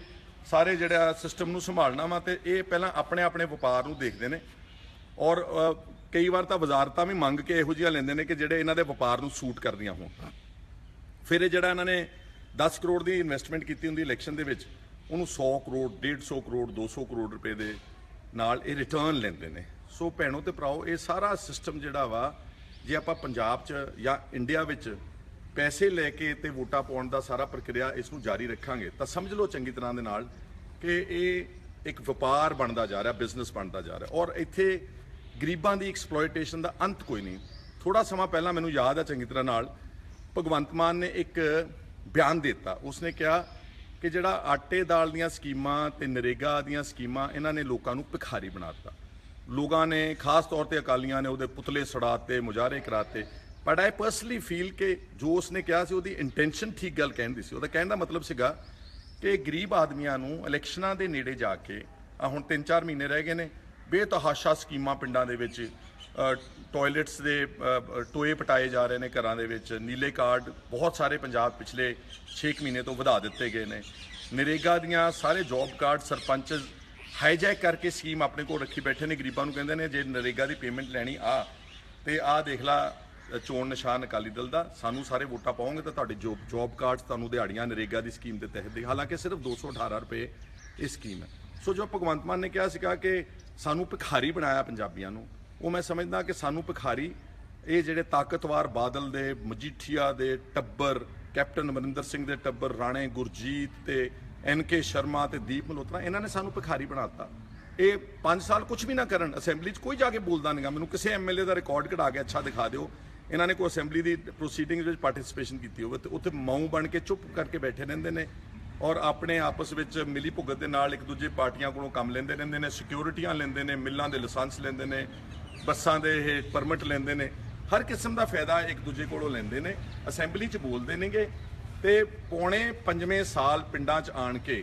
Speaker 1: ਸਾਰੇ ਜਿਹੜਾ ਸਿਸਟਮ ਨੂੰ ਸੰਭਾਲਣਾ ਵਾ ਤੇ ਇਹ ਪਹਿਲਾਂ ਆਪਣੇ ਆਪਣੇ ਵਪਾਰ ਨੂੰ ਦੇਖਦੇ ਨੇ। ਔਰ ਕਈ ਵਾਰ ਤਾਂ ਵਜ਼ਾਰਤਾਂ ਵੀ ਮੰਗ ਕੇ ਇਹੋ ਜਿਹੀਆਂ ਲੈਂਦੇ ਨੇ ਕਿ ਜਿਹੜੇ ਇਹਨਾਂ ਦੇ ਵਪਾਰ ਨੂੰ ਸੂਟ ਕਰਦੀਆਂ ਹੋਣ। ਫਿਰ ਇਹ ਜਿਹੜਾ ਇਹਨਾਂ ਨੇ 10 ਕਰੋੜ ਦੀ ਇਨਵੈਸਟਮੈਂਟ ਕੀਤੀ ਹੁੰਦੀ ਇਲੈਕਸ਼ਨ ਦੇ ਵਿੱਚ, ਉਹਨੂੰ 100 ਕਰੋੜ 150 ਕਰੋੜ 200 ਕਰੋੜ ਰੁਪਏ ਦੇ ਨਾਲ ਇਹ ਰਿਟਰਨ ਲੈਂਦੇ ਨੇ। ਸੋ ਭੈਣੋ ਤੇ ਭਰਾਓ, ਇਹ ਸਾਰਾ ਸਿਸਟਮ ਜਿਹੜਾ ਵਾ, ਜੇ ਆਪਾਂ ਪੰਜਾਬ 'ਚ ਜਾਂ ਇੰਡੀਆ ਵਿੱਚ ਪੈਸੇ ਲੈ ਕੇ ਤੇ ਵੋਟਾਂ ਪਾਉਣ ਦਾ ਸਾਰਾ ਪ੍ਰਕਿਰਿਆ ਇਸ ਨੂੰ ਜਾਰੀ ਰੱਖਾਂਗੇ, ਤਾਂ ਸਮਝ ਲਓ ਚੰਗੀ ਤਰ੍ਹਾਂ ਦੇ ਨਾਲ ਕਿ ਇਹ ਇੱਕ ਵਪਾਰ ਬਣਦਾ ਜਾ ਰਿਹਾ ਬਿਜ਼ਨਸ ਬਣਦਾ ਜਾ ਰਿਹਾ। ਔਰ ਇੱਥੇ ਗਰੀਬਾਂ ਦੀ ਐਕਸਪਲੋਇਟੇਸ਼ਨ ਦਾ ਅੰਤ ਕੋਈ ਨਹੀਂ। ਥੋੜਾ ਸਮਾਂ ਪਹਿਲਾਂ ਮੈਨੂੰ ਯਾਦ ਹੈ ਚੰਗੀ ਤਰ੍ਹਾਂ ਨਾਲ, ਭਗਵੰਤ ਮਾਨ ਨੇ ਇੱਕ ਬਿਆਨ ਦਿੱਤਾ। ਉਸਨੇ ਕਿਹਾ ਕਿ ਜਿਹੜਾ ਆਟੇ ਦਾਲ ਦੀਆਂ ਸਕੀਮਾਂ ਤੇ ਨਰੇਗਾ ਦੀਆਂ ਸਕੀਮਾਂ, ਇਹਨਾਂ ਨੇ ਲੋਕਾਂ ਨੂੰ ਭਿਖਾਰੀ ਬਣਾ ਦਿੱਤਾ। ਲੋਕਾਂ ਨੇ, ਖਾਸ ਤੌਰ ਤੇ ਅਕਾਲੀਆਂ ਨੇ ਉਹਦੇ ਪੁਤਲੇ ਸੜਾਤੇ, ਮੁਜ਼ਾਹਰੇ ਕਰਾਤੇ। ਬਟ ਆਈ ਪਰਸਨਲੀ ਫੀਲ ਕਿ ਜੋ ਉਸਨੇ ਕਿਹਾ ਸੀ ਉਹਦੀ ਇੰਟੈਂਸ਼ਨ ਠੀਕ ਗੱਲ ਕਹਿੰਦੀ ਸੀ ਉਹਦਾ ਕਹਿਣ ਦਾ ਮਤਲਬ ਸੀਗਾ ਕਿ ਗਰੀਬ ਆਦਮੀਆਂ ਨੂੰ ਇਲੈਕਸ਼ਨਾਂ ਦੇ ਨੇੜੇ ਜਾ ਕੇ ਆ ਹੁਣ 3-4 ਮਹੀਨੇ ਰਹਿ ਗਏ ਨੇ ਬੇਤਹਾਸ਼ਾ ਸਕੀਮਾਂ ਪਿੰਡਾਂ ਦੇ ਵਿੱਚ ਅ, ਟਾਇਲਟਸ ਦੇ ਟੋਏ ਪਟਾਏ ਜਾ ਰਹੇ ਨੇ ਘਰਾਂ ਦੇ ਵਿੱਚ ਨੀਲੇ ਕਾਰਡ ਬਹੁਤ ਸਾਰੇ ਪੰਜਾਬ ਪਿਛਲੇ 6 ਮਹੀਨੇ ਤੋਂ ਵਧਾ ਦਿੱਤੇ ਗਏ ਨੇ ਨਰੇਗਾ ਦੀਆਂ ਸਾਰੇ ਜੌਬ ਕਾਰਡ ਸਰਪੰਚ ਹਾਈਜੈਕ ਕਰਕੇ ਸਕੀਮ ਆਪਣੇ ਕੋਲ ਰੱਖੀ ਬੈਠੇ ਨੇ ਗਰੀਬਾਂ ਨੂੰ ਕਹਿੰਦੇ ਨੇ ਜੇ ਨਰੇਗਾ ਦੀ ਪੇਮੈਂਟ ਲੈਣੀ ਆ ਤੇ ਆ ਦੇਖ ਲਾ ਚੋਣ ਨਿਸ਼ਾਨ ਅਕਾਲੀ ਦਲ ਦਾ, ਸਾਨੂੰ ਸਾਰੇ ਵੋਟਾਂ ਪਾਓਗੇ ਤਾਂ ਤੁਹਾਡੇ ਜੋਬ ਜੋਬ ਕਾਰਡਸ ਤੁਹਾਨੂੰ ਦਿਹਾੜੀਆਂ, ਨਰੇਗਾ ਦੀ ਸਕੀਮ ਦੇ ਤਹਿਤ ਦੇ। ਹਾਲਾਂਕਿ ਸਿਰਫ 218 ਰੁਪਏ ਇਹ ਸਕੀਮ ਹੈ। ਸੋ ਜੋ ਭਗਵੰਤ ਮਾਨ ਨੇ ਕਿਹਾ ਸੀਗਾ ਕਿ ਸਾਨੂੰ ਭਿਖਾਰੀ ਬਣਾਇਆ ਪੰਜਾਬੀਆਂ ਨੂੰ, ਉਹ ਮੈਂ ਸਮਝਦਾ ਕਿ ਸਾਨੂੰ ਭਿਖਾਰੀ, ਇਹ ਜਿਹੜੇ ਤਾਕਤਵਰ ਬਾਦਲ ਦੇ, ਮਜੀਠੀਆ ਦੇ ਟੱਬਰ, ਕੈਪਟਨ ਅਮਰਿੰਦਰ ਸਿੰਘ ਦੇ ਟੱਬਰ, ਰਾਣੇ ਗੁਰਜੀਤ ਤੇ ਐਨ ਕੇ ਸ਼ਰਮਾ ਤੇ ਦੀਪ ਮਲਹੋਤਰਾ, ਇਹਨਾਂ ਨੇ ਸਾਨੂੰ ਭਿਖਾਰੀ ਬਣਾਤਾ ਇਹ 5 ਸਾਲ ਕੁਝ ਵੀ ਨਾ ਕਰਨ ਅਸੈਂਬਲੀ 'ਚ ਕੋਈ ਜਾ ਕੇ ਬੋਲਦਾ ਨਹੀਂਗਾ ਮੈਨੂੰ ਕਿਸੇ ਐਮਐਲਏ ਦਾ ਰਿਕਾਰਡ ਕਢਾ ਕੇ ਅੱਛਾ ਦਿਖਾ ਦਿਓ। ਇਹਨਾਂ ਨੇ ਕੋਈ ਅਸੈਂਬਲੀ ਦੀ ਪ੍ਰੋਸੀਡਿੰਗਸ ਵਿੱਚ ਪਾਰਟਿਸਿਪੇਸ਼ਨ ਕੀਤੀ ਹੋਵੇ ਤੇ ਉੱਥੇ ਮਊ ਬਣ ਕੇ ਚੁੱਪ ਕਰਕੇ ਬੈਠੇ ਰਹਿੰਦੇ ਨੇ ਔਰ ਆਪਣੇ ਆਪਸ ਵਿੱਚ ਮਿਲੀ ਭੁਗਤ ਦੇ ਨਾਲ ਇੱਕ ਦੂਜੇ ਪਾਰਟੀਆਂ ਕੋਲੋਂ ਕੰਮ ਲੈਂਦੇ ਰਹਿੰਦੇ ਨੇ, ਸਿਕਿਉਰਿਟੀਆਂ ਲੈਂਦੇ ਨੇ, ਮਿੱਲਾਂ ਦੇ ਲਾਇਸੈਂਸ ਲੈਂਦੇ ਨੇ, ਬੱਸਾਂ ਦੇ ਇਹ ਪਰਮਿਟ ਲੈਂਦੇ ਨੇ। ਹਰ ਕਿਸਮ ਦਾ ਫਾਇਦਾ ਇੱਕ ਦੂਜੇ ਕੋਲੋਂ ਲੈਂਦੇ ਨੇ, ਅਸੈਂਬਲੀ 'ਚ ਬੋਲਦੇ ਨੇਗੇ ਤੇ ਪੌਣੇ ਪੰਜਵੇਂ ਸਾਲ ਪਿੰਡਾਂ 'ਚ ਆਣ ਕੇ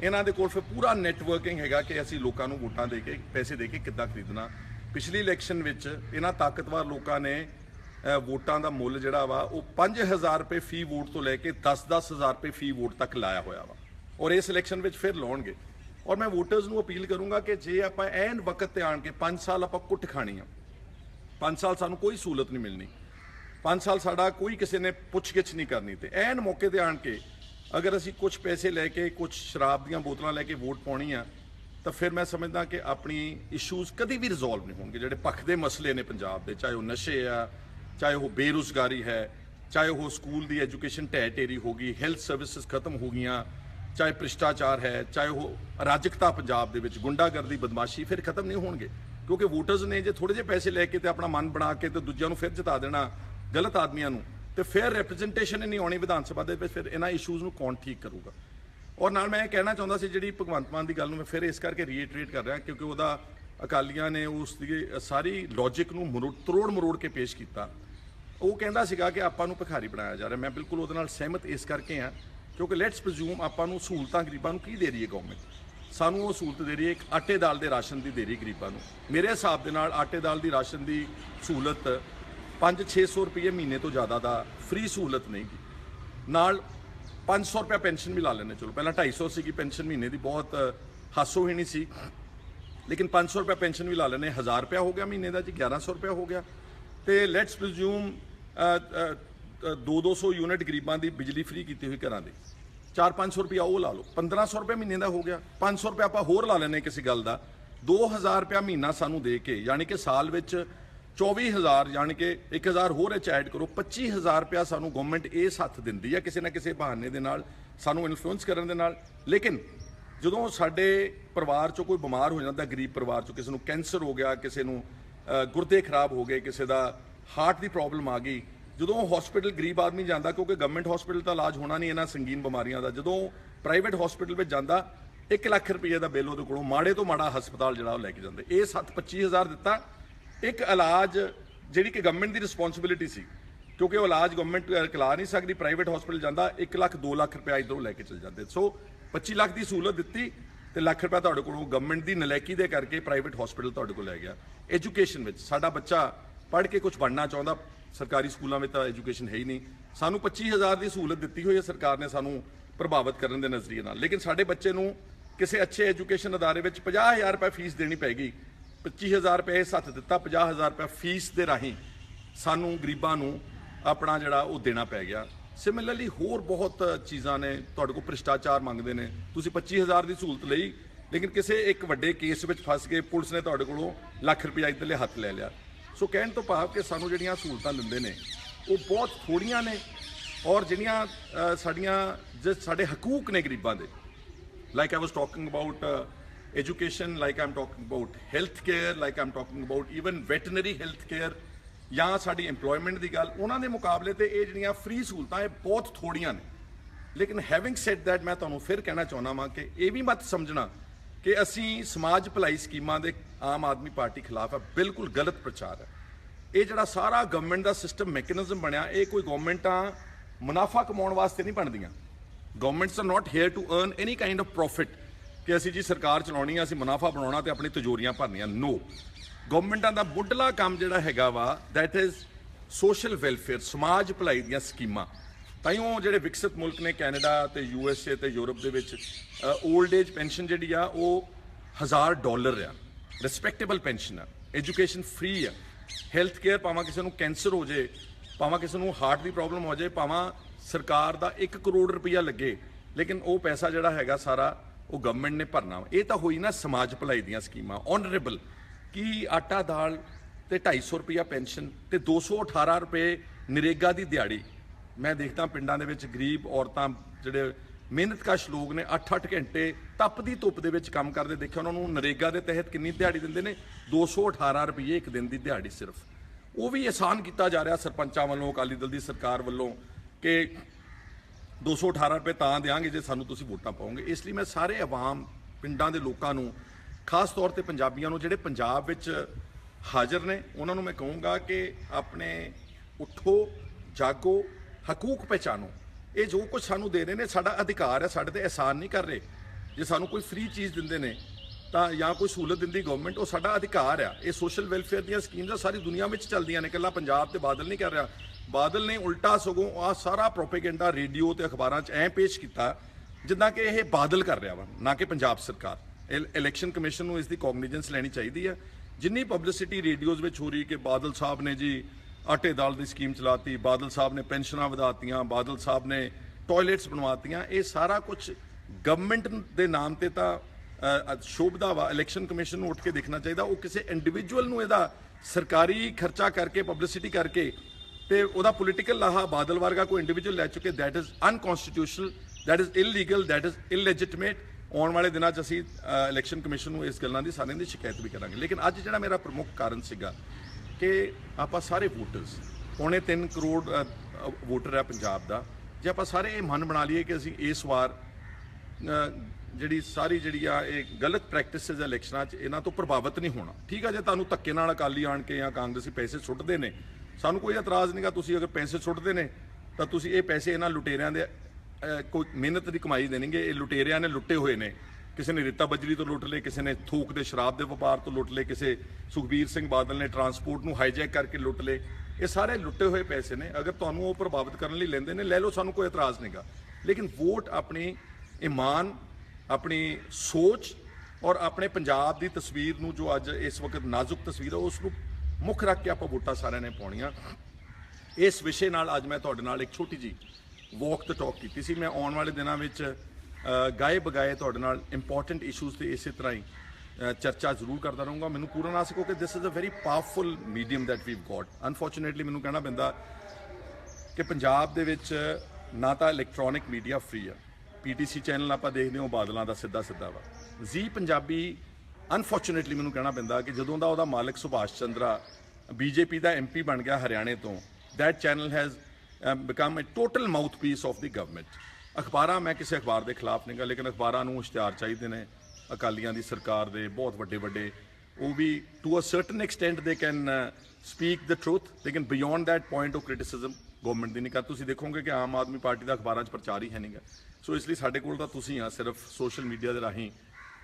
Speaker 1: ਇਹਨਾਂ ਦੇ ਕੋਲ ਫਿਰ ਪੂਰਾ ਨੈਟਵਰਕਿੰਗ ਹੈਗਾ ਕਿ ਅਸੀਂ ਲੋਕਾਂ ਨੂੰ ਵੋਟਾਂ ਦੇ ਕੇ, ਪੈਸੇ ਦੇ ਕੇ ਕਿੱਦਾਂ ਖਰੀਦਣਾ। ਪਿਛਲੀ ਇਲੈਕਸ਼ਨ ਵਿੱਚ ਇਹਨਾਂ ਤਾਕਤਵਰ ਲੋਕਾਂ ਨੇ ਵੋਟਾਂ ਦਾ ਮੁੱਲ ਜਿਹੜਾ ਵਾ, ਉਹ 5000 ਰੁਪਏ ਫੀ ਵੋਟ ਤੋਂ ਲੈ ਕੇ 10-10000 ਰੁਪਏ ਫੀ ਵੋਟ ਤੱਕ ਲਾਇਆ ਹੋਇਆ ਵਾ। ਔਰ ਇਸ ਇਲੈਕਸ਼ਨ ਵਿੱਚ ਫਿਰ ਲਾਉਣਗੇ। ਔਰ ਮੈਂ ਵੋਟਰਸ ਨੂੰ ਅਪੀਲ ਕਰੂੰਗਾ ਕਿ ਜੇ ਆਪਾਂ ਐਨ ਵਕਤ ਤੇ ਆਣ ਕੇ 5 ਸਾਲ ਆਪਾਂ ਕੁੱਟ ਖਾਣੀ ਆ 5 ਸਾਲ ਸਾਨੂੰ ਕੋਈ ਸਹੂਲਤ ਨਹੀਂ ਮਿਲਣੀ। 5 ਸਾਲ ਸਾਡਾ ਕੋਈ ਕਿਸੇ ਨੇ ਪੁੱਛਗਿੱਛ ਨਹੀਂ ਕਰਨੀ ਤੇ ਐਨ ਮੌਕੇ ਤੇ ਆਣ ਕੇ ਅਗਰ ਅਸੀਂ ਕੁਝ ਪੈਸੇ ਲੈ ਕੇ ਕੁਝ ਸ਼ਰਾਬ ਦੀਆਂ ਬੋਤਲਾਂ ਲੈ ਕੇ ਵੋਟ ਪਾਉਣੀ ਆ, ਤਾਂ ਫਿਰ ਮੈਂ ਸਮਝਦਾ ਕਿ ਆਪਣੀ ਇਸ਼ੂਜ਼ ਕਦੀ ਵੀ ਰਿਜ਼ੋਲਵ ਨਹੀਂ ਹੋਣਗੇ, ਜਿਹੜੇ ਪੱਖ ਦੇ ਮਸਲੇ ਨੇ ਪੰਜਾਬ ਦੇ, ਚਾਹੇ ਉਹ ਨਸ਼ੇ ਆ ਚਾਹੇ ਉਹ ਬੇਰੁਜ਼ਗਾਰੀ ਹੈ, ਚਾਹੇ ਉਹ ਸਕੂਲ ਦੀ ਐਜੂਕੇਸ਼ਨ ਢਹਿ ਢੇਰੀ ਹੋ ਗਈ, ਹੈਲਥ ਸਰਵਿਸਿਜ਼ ਖਤਮ ਹੋ ਗਈਆਂ, ਚਾਹੇ ਭ੍ਰਿਸ਼ਟਾਚਾਰ ਹੈ, ਚਾਹੇ ਉਹ ਅਰਾਜਕਤਾ ਪੰਜਾਬ ਦੇ ਵਿੱਚ ਗੁੰਡਾਗਰਦੀ, ਬਦਮਾਸ਼ੀ ਫਿਰ ਖਤਮ ਨਹੀਂ ਹੋਣਗੇ। ਕਿਉਂਕਿ ਵੋਟਰਸ ਨੇ ਜੇ ਥੋੜੇ ਜਿਹੇ ਪੈਸੇ ਲੈ ਕੇ ਤੇ ਆਪਣਾ ਮਨ ਬਣਾ ਕੇ ਤੇ ਦੂਜਿਆਂ ਨੂੰ ਫਿਰ ਜਿਤਾ ਦੇਣਾ ਗਲਤ ਆਦਮੀਆਂ ਨੂੰ, ਤੇ ਫਿਰ ਰਿਪਰੈਜ਼ੈਂਟੇਸ਼ਨ ਨਹੀਂ ਆਉਣੀ ਵਿਧਾਨ ਸਭਾ ਦੇ ਵਿੱਚ, ਫਿਰ ਇਹਨਾਂ ਇਸ਼ੂਜ਼ ਨੂੰ ਕੌਣ ਠੀਕ ਕਰੂਗਾ? ਔਰ ਨਾਲ ਮੈਂ ਇਹ ਕਹਿਣਾ ਚਾਹੁੰਦਾ ਸੀ ਜਿਹੜੀ ਭਗਵੰਤ ਮਾਨ ਦੀ ਗੱਲ ਨੂੰ ਮੈਂ ਫਿਰ ਇਸ ਕਰਕੇ ਰੀਇਟਰੇਟ ਕਰ ਰਿਹਾ, ਕਿਉਂਕਿ ਉਹਦਾ ਅਕਾਲੀਆਂ ਨੇ ਉਸ ਦੀ ਸਾਰੀ ਲੌਜੀਕ ਨੂੰ ਮਰੋੜ ਤਰੋੜ ਮਰੋੜ ਕੇ ਪੇਸ਼ ਕੀਤਾ। ਉਹ ਕਹਿੰਦਾ ਸੀਗਾ ਕਿ ਆਪਾਂ ਨੂੰ ਭਿਖਾਰੀ ਬਣਾਇਆ ਜਾ ਰਿਹਾ। ਮੈਂ ਬਿਲਕੁਲ ਉਹਦੇ ਨਾਲ ਸਹਿਮਤ ਇਸ ਕਰਕੇ ਹਾਂ, ਕਿਉਂਕਿ ਲੈਟਸ ਪ੍ਰਜ਼ੂਮ ਆਪਾਂ ਨੂੰ ਸਹੂਲਤਾਂ ਗਰੀਬਾਂ ਨੂੰ ਕੀ ਦੇ ਰਹੀ ਹੈ ਗਵਰਨਮੈਂਟ ਸਾਨੂੰ ਉਹ ਸਹੂਲਤ ਦੇ ਰਹੀ ਹੈ ਇੱਕ ਆਟੇ ਦਾਲ ਦੇ ਰਾਸ਼ਨ ਦੀ ਦੇ ਰਹੀ ਗਰੀਬਾਂ ਨੂੰ। ਮੇਰੇ ਹਿਸਾਬ ਦੇ ਨਾਲ ਆਟੇ ਦਾਲ ਦੀ ਰਾਸ਼ਨ ਦੀ ਸਹੂਲਤ 5-600 ਰੁਪਏ ਮਹੀਨੇ ਤੋਂ ਜ਼ਿਆਦਾ ਦਾ ਫ੍ਰੀ ਸਹੂਲਤ ਨਹੀਂ ਗੀ। ਨਾਲ 500 ਰੁਪਏ ਪੈਨਸ਼ਨ ਵੀ ਲਾ ਲੈਣੇ ਚਲੋ, ਪਹਿਲਾਂ 250 ਸੀਗੀ, ਪੈਨਸ਼ਨ ਮਹੀਨੇ ਦੀ ਬਹੁਤ ਹਾਸੋ ਹੀ ਨਹੀਂ ਸੀ। ਲੇਕਿਨ 500 ਰੁਪਏ ਪੈਨਸ਼ਨ ਵੀ ਲਾ ਲੈਣੇ 1000 ਰੁਪਏ ਹੋ ਗਿਆ ਮਹੀਨੇ ਦਾ ਜੀ 1100 ਰੁਪਏ ਹੋ ਗਿਆ। ਤੇ ਲੈਟਸ ਪ੍ਰੀਜ਼ੂਮ 2-200 ਯੂਨਿਟ ਗਰੀਬਾਂ ਦੀ ਬਿਜਲੀ ਫ੍ਰੀ ਕੀਤੀ ਹੋਈ ਘਰਾਂ ਦੀ। 4-500 ਰੁਪਏ ਉਹ ਲਾ ਲਓ। 1500 ਰੁਪਏ ਮਹੀਨੇ ਦਾ ਹੋ ਗਿਆ। 500 ਰੁਪਏ ਆਪਾਂ ਹੋਰ ਲਾ ਲੈਣੇ ਕਿਸੇ ਗੱਲ ਦਾ। 2000 ਰੁਪਏ ਮਹੀਨਾ ਸਾਨੂੰ ਦੇ ਕੇ, ਯਾਨੀ ਕਿ ਸਾਲ ਵਿੱਚ 24000 ਯਾਨੀ ਕਿ 1000 ਹੋਰ ਇਹ ਐਡ ਕਰੋ 25000 ਰੁਪਏ ਸਾਨੂੰ ਗਵਰਨਮੈਂਟ ਇਹ ਹੱਥ ਦਿੰਦੀ ਹੈ ਕਿਸੇ ਨਾ ਕਿਸੇ ਬਹਾਨੇ ਦੇ ਨਾਲ, ਸਾਨੂੰ ਇਨਫਲੂਐਂਸ ਕਰਨ ਦੇ ਨਾਲ। ਲੇਕਿਨ ਜਦੋਂ ਸਾਡੇ ਪਰਿਵਾਰ ਚੋਂ ਕੋਈ ਬਿਮਾਰ ਹੋ ਜਾਂਦਾ, ਗਰੀਬ ਪਰਿਵਾਰ ਚੋਂ ਕਿਸੇ ਨੂੰ ਕੈਂਸਰ ਹੋ ਗਿਆ, ਕਿਸੇ ਨੂੰ ਗੁਰਦੇ ਖਰਾਬ ਹੋ ਗਏ, ਕਿਸੇ ਦਾ ਹਾਰਟ ਦੀ ਪ੍ਰੋਬਲਮ ਆ ਗਈ। ਜਦੋਂ ਹਸਪੀਟਲ ਗਰੀਬ ਆਦਮੀ ਜਾਂਦਾ, ਕਿਉਂਕਿ ਗਵਰਨਮੈਂਟ ਹਸਪੀਟਲ ਤਾਂ ਇਲਾਜ ਹੋਣਾ ਨਹੀਂ, ਇਹਨਾਂ ਸੰਗੀਨ ਬਿਮਾਰੀਆਂ ਦਾ। ਜਦੋਂ ਪ੍ਰਾਈਵੇਟ ਹਸਪੀਟਲ ਵਿੱਚ ਜਾਂਦਾ 1 ਲੱਖ ਰੁਪਏ ਦਾ ਬਿੱਲ ਉਹਦੇ ਕੋਲੋਂ, ਮਾੜੇ ਤੋਂ ਮਾੜਾ ਹਸਪਤਾਲ ਜਿਹੜਾ ਉਹ ਲੈ ਕੇ ਜਾਂਦੇ। ਇਹ 7 25000 ਦਿੱਤਾ। ਇੱਕ ਇਲਾਜ ਜਿਹੜੀ ਕਿ ਗਵਰਨਮੈਂਟ ਦੀ ਰਿਸਪੌਂਸਿਬਿਲਿਟੀ ਸੀ, ਕਿਉਂਕਿ ਉਹ ਇਲਾਜ ਗਵਰਨਮੈਂਟ ਕਰਾ ਨਹੀਂ ਸਕਦੀ ਪ੍ਰਾਈਵੇਟ ਹਸਪੀਟਲ ਜਾਂਦਾ 1 ਲੱਖ 2 ਲੱਖ ਰੁਪਏ ਇਧਰੋਂ ਲੈ ਕੇ ਚਲ ਜਾਂਦੇ। ਸੋ 25 ਲੱਖ ਦੀ ਸਹੂਲਤ ਦਿੱਤੀ ਤੇ ਲੱਖ ਰੁਪਏ ਤੁਹਾਡੇ ਕੋਲੋਂ ਗਵਰਨਮੈਂਟ ਦੀ ਨਲੈਕੀ ਦੇ ਕਰਕੇ ਪ੍ਰਾਈਵੇਟ ਹਸਪੀਟਲ ਤੁਹਾਡੇ ਕੋਲ ਲੈ ਗਿਆ। ਐਜੂਕੇਸ਼ਨ ਵਿੱਚ ਸਾਡਾ ਬੱਚਾ ਪੜ੍ਹ ਕੇ ਕੁਝ ਬਣਨਾ ਚਾਹੁੰਦਾ, ਸਰਕਾਰੀ ਸਕੂਲਾਂ ਵਿੱਚ ਤਾਂ ਐਜੂਕੇਸ਼ਨ ਹੈ ਹੀ ਨਹੀਂ। ਸਾਨੂੰ 25000 ਦੀ ਸਹੂਲਤ ਦਿੱਤੀ ਹੋਈ ਹੈ, ਸਰਕਾਰ ਨੇ ਸਾਨੂੰ ਪ੍ਰਭਾਵਿਤ ਕਰਨ ਦੇ ਨਜ਼ਰੀਏ ਨਾਲ। ਲੇਕਿਨ ਸਾਡੇ ਬੱਚੇ ਨੂੰ ਕਿਸੇ ਅੱਛੇ ਐਜੂਕੇਸ਼ਨ ਅਦਾਰੇ ਵਿੱਚ 50000 ਰੁਪਏ ਫੀਸ ਦੇਣੀ ਪੈਗੀ 25000 ਰੁਪਏ ਸੱਤ ਦਿੱਤਾ 50000 ਰੁਪਏ ਫੀਸ ਦੇ ਰਾਹੀਂ ਸਾਨੂੰ ਗਰੀਬਾਂ ਨੂੰ ਆਪਣਾ ਜਿਹੜਾ ਉਹ ਦੇਣਾ ਪੈ ਗਿਆ। ਸਿਮਿਲਰਲੀ ਹੋਰ ਬਹੁਤ ਚੀਜ਼ਾਂ ਨੇ, ਤੁਹਾਡੇ ਕੋਲ ਭ੍ਰਿਸ਼ਟਾਚਾਰ ਮੰਗਦੇ ਨੇ। ਤੁਸੀਂ 25000 ਦੀ ਸਹੂਲਤ ਲਈ, ਲੇਕਿਨ ਕਿਸੇ ਇੱਕ ਵੱਡੇ ਕੇਸ ਵਿੱਚ ਫਸ ਗਏ ਪੁਲਿਸ ਨੇ ਤੁਹਾਡੇ ਕੋਲੋਂ ਲੱਖ ਰੁਪਇਆ ਇੱਧਰਲੇ ਹੱਥ ਲੈ ਲਿਆ। ਸੋ ਕਹਿਣ ਤੋਂ ਭਾਵ ਕਿ ਸਾਨੂੰ ਜਿਹੜੀਆਂ ਸਹੂਲਤਾਂ ਦਿੰਦੇ ਨੇ ਉਹ ਬਹੁਤ ਥੋੜੀਆਂ ਨੇ ਔਰ ਜਿਹੜੀਆਂ ਸਾਡੀਆਂ ਜਿਸ ਸਾਡੇ ਹਕੂਕ ਨੇ ਗਰੀਬਾਂ ਦੇ। Like like I was talking about uh, education, like I'm talking about healthcare, like I'm about about even health care ਜਾਂ ਸਾਡੀ EMPLOYMENT ਦੀ ਗੱਲ ਉਹਨਾਂ ਦੇ ਮੁਕਾਬਲੇ ਤੇ ਇਹ ਜਿਹੜੀਆਂ ਫ੍ਰੀ ਸਹੂਲਤਾਂ ਇਹ ਬਹੁਤ ਥੋੜੀਆਂ ਨੇ। ਲੇਕਿਨ ਹੈਵਿੰਗ ਸੈਡ ਦੈਟ ਮੈਂ ਤੁਹਾਨੂੰ ਫਿਰ ਕਹਿਣਾ ਚਾਹੁੰਦਾ ਵਾਂ ਕਿ ਇਹ ਵੀ ਮਤ ਸਮਝਣਾ ਕਿ ਅਸੀਂ ਸਮਾਜ ਭਲਾਈ ਸਕੀਮਾਂ ਦੇ ਆਮ ਆਦਮੀ ਪਾਰਟੀ ਖਿਲਾਫ ਹੈ ਬਿਲਕੁਲ ਗਲਤ ਪ੍ਰਚਾਰ ਹੈ ਇਹ ਜਿਹੜਾ ਸਾਰਾ ਗਵਰਨਮੈਂਟ ਦਾ ਸਿਸਟਮ ਮੈਕੈਨਿਜ਼ਮ ਬਣਿਆ, ਇਹ ਕੋਈ ਗਵਰਨਮੈਂਟਾਂ ਮੁਨਾਫਾ ਕਮਾਉਣ ਵਾਸਤੇ ਨਹੀਂ ਬਣਦੀਆਂ। Governments are not here to earn any kind of profit ਕਿ ਅਸੀਂ ਜੀ ਸਰਕਾਰ ਚਲਾਉਣੀ ਆ, ਅਸੀਂ ਮੁਨਾਫਾ ਬਣਾਉਣਾ ਤੇ ਆਪਣੀ ਤਿਜੋਰੀਆਂ ਭਰਨੀਆਂ। ਨੋ ਗਵਰਨਮੈਂਟਾਂ ਦਾ ਮੁੱਢਲਾ ਕੰਮ ਜਿਹੜਾ ਹੈਗਾ ਵਾ ਦੈਟ ਇਜ਼ ਸੋਸ਼ਲ ਵੈਲਫੇਅਰ ਸਮਾਜ ਭਲਾਈ ਦੀਆਂ ਸਕੀਮਾਂ। ਤਾਈਓ ਜਿਹੜੇ ਵਿਕਸਿਤ ਮੁਲਕ ਨੇ ਕੈਨੇਡਾ ਤੇ ਯੂ ਐਸ ਏ ਤੇ ਯੂਰਪ ਦੇ ਵਿੱਚ 올ਡ ਏਜ ਪੈਨਸ਼ਨ ਜਿਹੜੀ ਆ, ਉਹ 1000 ਡਾਲਰ ਆ। ਰਿਸਪੈਕਟੇਬਲ ਪੈਨਸ਼ਨ ਆ। ਐਜੂਕੇਸ਼ਨ ਫ੍ਰੀ ਆ। ਹੈਲਥ ਕੇਅਰ ਭਾਵੇਂ ਕਿਸੇ ਨੂੰ ਕੈਂਸਰ ਹੋ ਜੇ, ਭਾਵੇਂ ਕਿਸੇ ਨੂੰ ਹਾਰਟ ਦੀ ਪ੍ਰੋਬਲਮ ਹੋ ਜੇ, ਭਾਵੇਂ ਸਰਕਾਰ ਦਾ 1 ਕਰੋੜ ਰੁਪਈਆ ਲੱਗੇ, ਲੇਕਿਨ ਉਹ ਪੈਸਾ ਜਿਹੜਾ ਹੈਗਾ ਸਾਰਾ ਉਹ ਗਵਰਨਮੈਂਟ ਨੇ ਭਰਨਾ ਵਾ। ਇਹ ਤਾਂ ਹੋਈ ਨਾ ਸਮਾਜ ਭਲਾਈ ਦੀਆਂ ਸਕੀਮਾਂ। ਆਨਰੇਬਲ ਕੀ ਆਟਾ ਦਾਲ ਤੇ 250 ਰੁਪਈਆ ਪੈਨਸ਼ਨ ਤੇ 218 ਰੁਪਏ ਨਰੇਗਾ ਦੀ ਦਿਹਾੜੀ ਮੈਂ ਦੇਖਦਾ ਪਿੰਡਾਂ ਦੇ ਵਿੱਚ ਗਰੀਬ ਔਰਤਾਂ ਜਿਹੜੇ ਮਿਹਨਤਕਸ਼ ਲੋਕ ਨੇ 8-8 ਘੰਟੇ ਤਪਦੀ ਧੁੱਪ ਦੇ ਵਿੱਚ ਕੰਮ ਕਰਦੇ ਦੇਖਿਆ, ਉਹਨਾਂ ਨੂੰ ਨਰੇਗਾ ਦੇ ਤਹਿਤ ਕਿੰਨੀ ਦਿਹਾੜੀ ਦਿੰਦੇ ਨੇ? 218 ਰੁਪਏ ਇੱਕ ਦਿਨ ਦੀ ਦਿਹਾੜੀ ਸਿਰਫ। ਉਹ ਵੀ ਆਸਾਨ ਕੀਤਾ ਜਾ ਰਿਹਾ ਸਰਪੰਚਾਂ ਵੱਲੋਂ, ਅਕਾਲੀ ਦਲ ਦੀ ਸਰਕਾਰ ਵੱਲੋਂ ਕਿ 218 ਰੁਪਏ ਤਾਂ ਦੇਾਂਗੇ ਜੇ ਸਾਨੂੰ ਤੁਸੀਂ ਵੋਟਾਂ ਪਾਓਗੇ। ਇਸ ਲਈ ਮੈਂ ਸਾਰੇ ਆਵਾਮ ਪਿੰਡਾਂ ਦੇ ਲੋਕਾਂ ਨੂੰ, ਖਾਸ ਤੌਰ ਤੇ ਪੰਜਾਬੀਆਂ ਨੂੰ ਜਿਹੜੇ ਪੰਜਾਬ ਵਿੱਚ ਹਾਜ਼ਰ ਨੇ, ਉਹਨਾਂ ਨੂੰ ਮੈਂ ਕਹੂੰਗਾ ਕਿ ਆਪਣੇ ਉਠੋ, ਜਾਗੋ ਹਕੂਕ ਪਹਿਚਾਨੋ ਇਹ ਜੋ ਕੁਝ ਸਾਨੂੰ ਦੇ ਰਹੇ ਨੇ, ਸਾਡਾ ਅਧਿਕਾਰ ਹੈ, ਸਾਡੇ ਤੇ ਅਹਿਸਾਨ ਨਹੀਂ ਕਰ ਰਹੇ। ਜੇ ਸਾਨੂੰ ਕੋਈ ਫ੍ਰੀ ਚੀਜ਼ ਦਿੰਦੇ ਨੇ, ਤਾਂ ਜਾਂ ਕੋਈ ਸਹੂਲਤ ਦਿੰਦੀ ਗਵਰਨਮੈਂਟ ਉਹ ਸਾਡਾ ਅਧਿਕਾਰ ਆ ਇਹ ਸੋਸ਼ਲ ਵੈਲਫੇਅਰ ਦੀਆਂ ਸਕੀਮਸ ਸਾਰੀ ਦੁਨੀਆ ਵਿੱਚ ਚੱਲਦੀਆਂ ਨੇ। ਇਕੱਲਾ ਪੰਜਾਬ ਤੇ ਬਾਦਲ ਨਹੀਂ ਕਰ ਰਿਹਾ। ਬਾਦਲ ਨੇ ਉਲਟਾ ਸਗੋਂ ਆ ਸਾਰਾ ਪ੍ਰੋਪੇਗੈਂਡਾ ਰੇਡੀਓ ਤੇ ਅਖਬਾਰਾਂ 'ਚ ਐਂ ਪੇਸ਼ ਕੀਤਾ, ਜਿੱਦਾਂ ਕਿ ਇਹ ਬਾਦਲ ਕਰ ਰਿਹਾ ਵਾ, ਨਾ ਕਿ ਪੰਜਾਬ ਸਰਕਾਰ। ਇਲ- ਇਲੈਕਸ਼ਨ ਕਮਿਸ਼ਨ ਨੂੰ ਇਸ ਦੀ ਕੌਗਨੀਜੈਂਸ ਲੈਣੀ ਚਾਹੀਦੀ ਹੈ। ਜਿੰਨੀ ਪਬਲਿਸਿਟੀ ਰੇਡੀਓਜ਼ ਵਿੱਚ ਹੋ ਰਹੀ ਕਿ ਬਾਦਲ ਸਾਹਿਬ ਨੇ ਜੀ ਆਟੇ ਦਾਲ ਦੀ ਸਕੀਮ ਚਲਾਤੀ ਬਾਦਲ ਸਾਹਿਬ ਨੇ ਪੈਨਸ਼ਨਾਂ ਵਧਾਤੀਆਂ ਬਾਦਲ ਸਾਹਿਬ ਨੇ ਟਾਇਲਟਸ ਬਣਵਾਤੀਆਂ ਇਹ ਸਾਰਾ ਕੁਝ ਗਵਰਨਮੈਂਟ ਦੇ ਨਾਮ ਤੇ ਤਾਂ ਅ, ਸ਼ੋਭਦਾ ਵਾ ਇਲੈਕਸ਼ਨ ਕਮਿਸ਼ਨ ਨੂੰ ਉੱਠ ਕੇ ਦੇਖਣਾ ਚਾਹੀਦਾ ਉਹ ਕਿਸੇ ਇੰਡੀਵਿਜੂਅਲ ਨੂੰ ਇਹਦਾ ਸਰਕਾਰੀ ਖਰਚਾ ਕਰਕੇ ਪਬਲਿਸਿਟੀ ਕਰਕੇ ਤੇ ਉਹਦਾ ਪੋਲੀਟੀਕਲ ਲਾਹਾ ਬਾਦਲ ਵਰਗਾ ਕੋਈ ਇੰਡੀਵਿਜੂਅਲ ਲੈ ਚੁੱਕੇ that is unconstitutional that is illegal that is illegitimate ਆਉਣ ਵਾਲੇ ਦਿਨਾਂ 'ਚ ਅਸੀਂ ਇਲੈਕਸ਼ਨ ਕਮਿਸ਼ਨ ਨੂੰ ਇਸ ਗੱਲਾਂ ਦੀ ਸਾਰਿਆਂ ਦੀ ਸ਼ਿਕਾਇਤ ਵੀ ਕਰਾਂਗੇ। ਲੇਕਿਨ ਅੱਜ ਜਿਹੜਾ ਮੇਰਾ ਪ੍ਰਮੁੱਖ ਕਾਰਨ ਸੀਗਾ ਕਿ ਆਪਾਂ ਸਾਰੇ ਵੋਟਰਸ ਪੌਣੇ 3 ਕਰੋੜ ਵੋਟਰ ਹੈ ਪੰਜਾਬ ਦਾ। ਜੇ ਆਪਾਂ ਸਾਰੇ ਇਹ ਮਨ ਬਣਾ ਲਈਏ ਕਿ ਅਸੀਂ ਇਸ ਵਾਰ ਜਿਹੜੀ ਸਾਰੀ ਜਿਹੜੀ ਆ ਇਹ ਗਲਤ ਪ੍ਰੈਕਟਿਸਿਸ ਇਲੈਕਸ਼ਨਾਂ 'ਚ, ਇਹਨਾਂ ਤੋਂ ਪ੍ਰਭਾਵਿਤ ਨਹੀਂ ਹੋਣਾ। ਠੀਕ ਆ ਜੇ ਤੁਹਾਨੂੰ ਧੱਕੇ ਨਾਲ ਅਕਾਲੀ ਆਣ ਕੇ ਜਾਂ ਕਾਂਗਰਸੀ ਪੈਸੇ ਸੁੱਟਦੇ ਨੇ, ਸਾਨੂੰ ਕੋਈ ਇਤਰਾਜ਼ ਨਹੀਂਗਾ, ਤੁਸੀਂ ਅਗਰ ਪੈਸੇ ਸੁੱਟਦੇ ਨੇ, ਤਾਂ ਤੁਸੀਂ ਇਹ ਪੈਸੇ ਇਹਨਾਂ ਲੁਟੇਰਿਆਂ ਦੇ ਕੋਈ ਮਿਹਨਤ ਦੀ ਕਮਾਈ ਦੇਣਗੇ, ਇਹ ਲੁਟੇਰਿਆਂ ਨੇ ਲੁੱਟੇ ਹੋਏ ਨੇ। ਕਿਸੇ ਨੇ ਰੇਤਾ ਬਜਰੀ ਤੋਂ ਲੁੱਟ ਲਏ, ਕਿਸੇ ਨੇ ਥੂਕ ਦੇ ਸ਼ਰਾਬ ਦੇ ਵਪਾਰ ਤੋਂ ਲੁੱਟ ਲਏ, ਕਿਸੇ ਸੁਖਬੀਰ ਸਿੰਘ ਬਾਦਲ ਨੇ ਟਰਾਂਸਪੋਰਟ ਨੂੰ ਹਾਈਜੈਕ ਕਰਕੇ ਲੁੱਟ ਲਏ। ਇਹ ਸਾਰੇ ਲੁੱਟੇ ਹੋਏ ਪੈਸੇ ਨੇ। ਅਗਰ ਤੁਹਾਨੂੰ ਉਹ ਪ੍ਰਭਾਵਿਤ ਕਰਨ ਲਈ ਲੈਂਦੇ ਨੇ, ਲੈ ਲਓ, ਸਾਨੂੰ ਕੋਈ ਇਤਰਾਜ਼ ਨਹੀਂਗਾ। ਲੇਕਿਨ ਵੋਟ ਆਪਣੀ ਇਮਾਨ, ਆਪਣੀ ਸੋਚ ਔਰ ਆਪਣੇ ਪੰਜਾਬ ਦੀ ਤਸਵੀਰ ਨੂੰ ਜੋ ਅੱਜ ਇਸ ਵਕਤ ਨਾਜ਼ੁਕ ਤਸਵੀਰ ਹੈ, ਉਸ ਨੂੰ ਮੁੱਖ ਰੱਖ ਕੇ ਆਪਾਂ ਵੋਟਾਂ ਸਾਰਿਆਂ ਨੇ ਪਾਉਣੀਆਂ। ਇਸ ਵਿਸ਼ੇ ਨਾਲ ਅੱਜ ਮੈਂ ਤੁਹਾਡੇ ਨਾਲ ਇੱਕ ਛੋਟੀ ਜੀ ਵਾਕ ਤੇ ਟਾਕ ਕੀਤੀ ਸੀ। ਮੈਂ ਆਉਣ ਵਾਲੇ ਦਿਨਾਂ ਵਿੱਚ ਗਾਏ ਬਗਾਏ ਤੁਹਾਡੇ ਨਾਲ ਇੰਪੋਰਟੈਂਟ ਇਸ਼ੂਜ਼ ਤੇ ਇਸੇ ਤਰ੍ਹਾਂ ਹੀ ਚਰਚਾ ਜ਼ਰੂਰ ਕਰਦਾ ਰਹੂੰਗਾ। ਮੈਨੂੰ ਪੂਰਾ ਨਾ ਸਕੋ ਕਿ this is a very powerful medium that we've got unfortunately ਮੈਨੂੰ ਕਹਿਣਾ ਪੈਂਦਾ ਕਿ ਪੰਜਾਬ ਦੇ ਵਿੱਚ ਨਾ ਤਾਂ ਇਲੈਕਟ੍ਰੋਨਿਕ ਮੀਡੀਆ ਫ੍ਰੀ ਆ। ਪੀਟੀਸੀ ਚੈਨਲ ਆਪਾਂ ਦੇਖਦੇ ਹਾਂ ਬਾਦਲਾਂ ਦਾ ਸਿੱਧਾ ਸਿੱਧਾ ਵਾ। ਜ਼ੀ ਪੰਜਾਬੀ ਅਨਫੋਰਚੂਨੇਟਲੀ ਮੈਨੂੰ ਕਹਿਣਾ ਪੈਂਦਾ ਕਿ ਜਦੋਂ ਦਾ ਉਹਦਾ ਮਾਲਕ ਸੁਭਾਸ਼ ਚੰਦਰਾ ਬੀਜੇਪੀ ਦਾ ਐਮਪੀ ਬਣ ਗਿਆ ਹਰਿਆਣੇ ਤੋਂ that channel has become a total mouthpiece of the government ਅਖਬਾਰਾਂ, ਮੈਂ ਕਿਸੇ ਅਖਬਾਰ ਦੇ ਖਿਲਾਫ ਨਹੀਂ ਗਾ, ਲੇਕਿਨ ਅਖਬਾਰਾਂ ਨੂੰ ਇਸ਼ਤਿਹਾਰ ਚਾਹੀਦੇ ਨੇ। ਅਕਾਲੀਆਂ ਦੀ ਸਰਕਾਰ ਦੇ ਬਹੁਤ ਵੱਡੇ ਵੱਡੇ, ਉਹ ਵੀ to a certain extent they can speak the truth ਲੇਕਿਨ beyond that point of criticism government ਦੀ ਨਹੀਂ ਕਰ ਤੁਸੀਂ ਦੇਖੋਗੇ ਕਿ ਆਮ ਆਦਮੀ ਪਾਰਟੀ ਦਾ ਅਖਬਾਰਾਂ 'ਚ ਪ੍ਰਚਾਰ ਹੀ ਹੈ ਨਹੀਂਗਾ ਸੋ ਇਸ ਲਈ ਸਾਡੇ ਕੋਲ ਤਾਂ ਤੁਸੀਂ ਆ, ਸਿਰਫ ਸੋਸ਼ਲ ਮੀਡੀਆ ਦੇ ਰਾਹੀਂ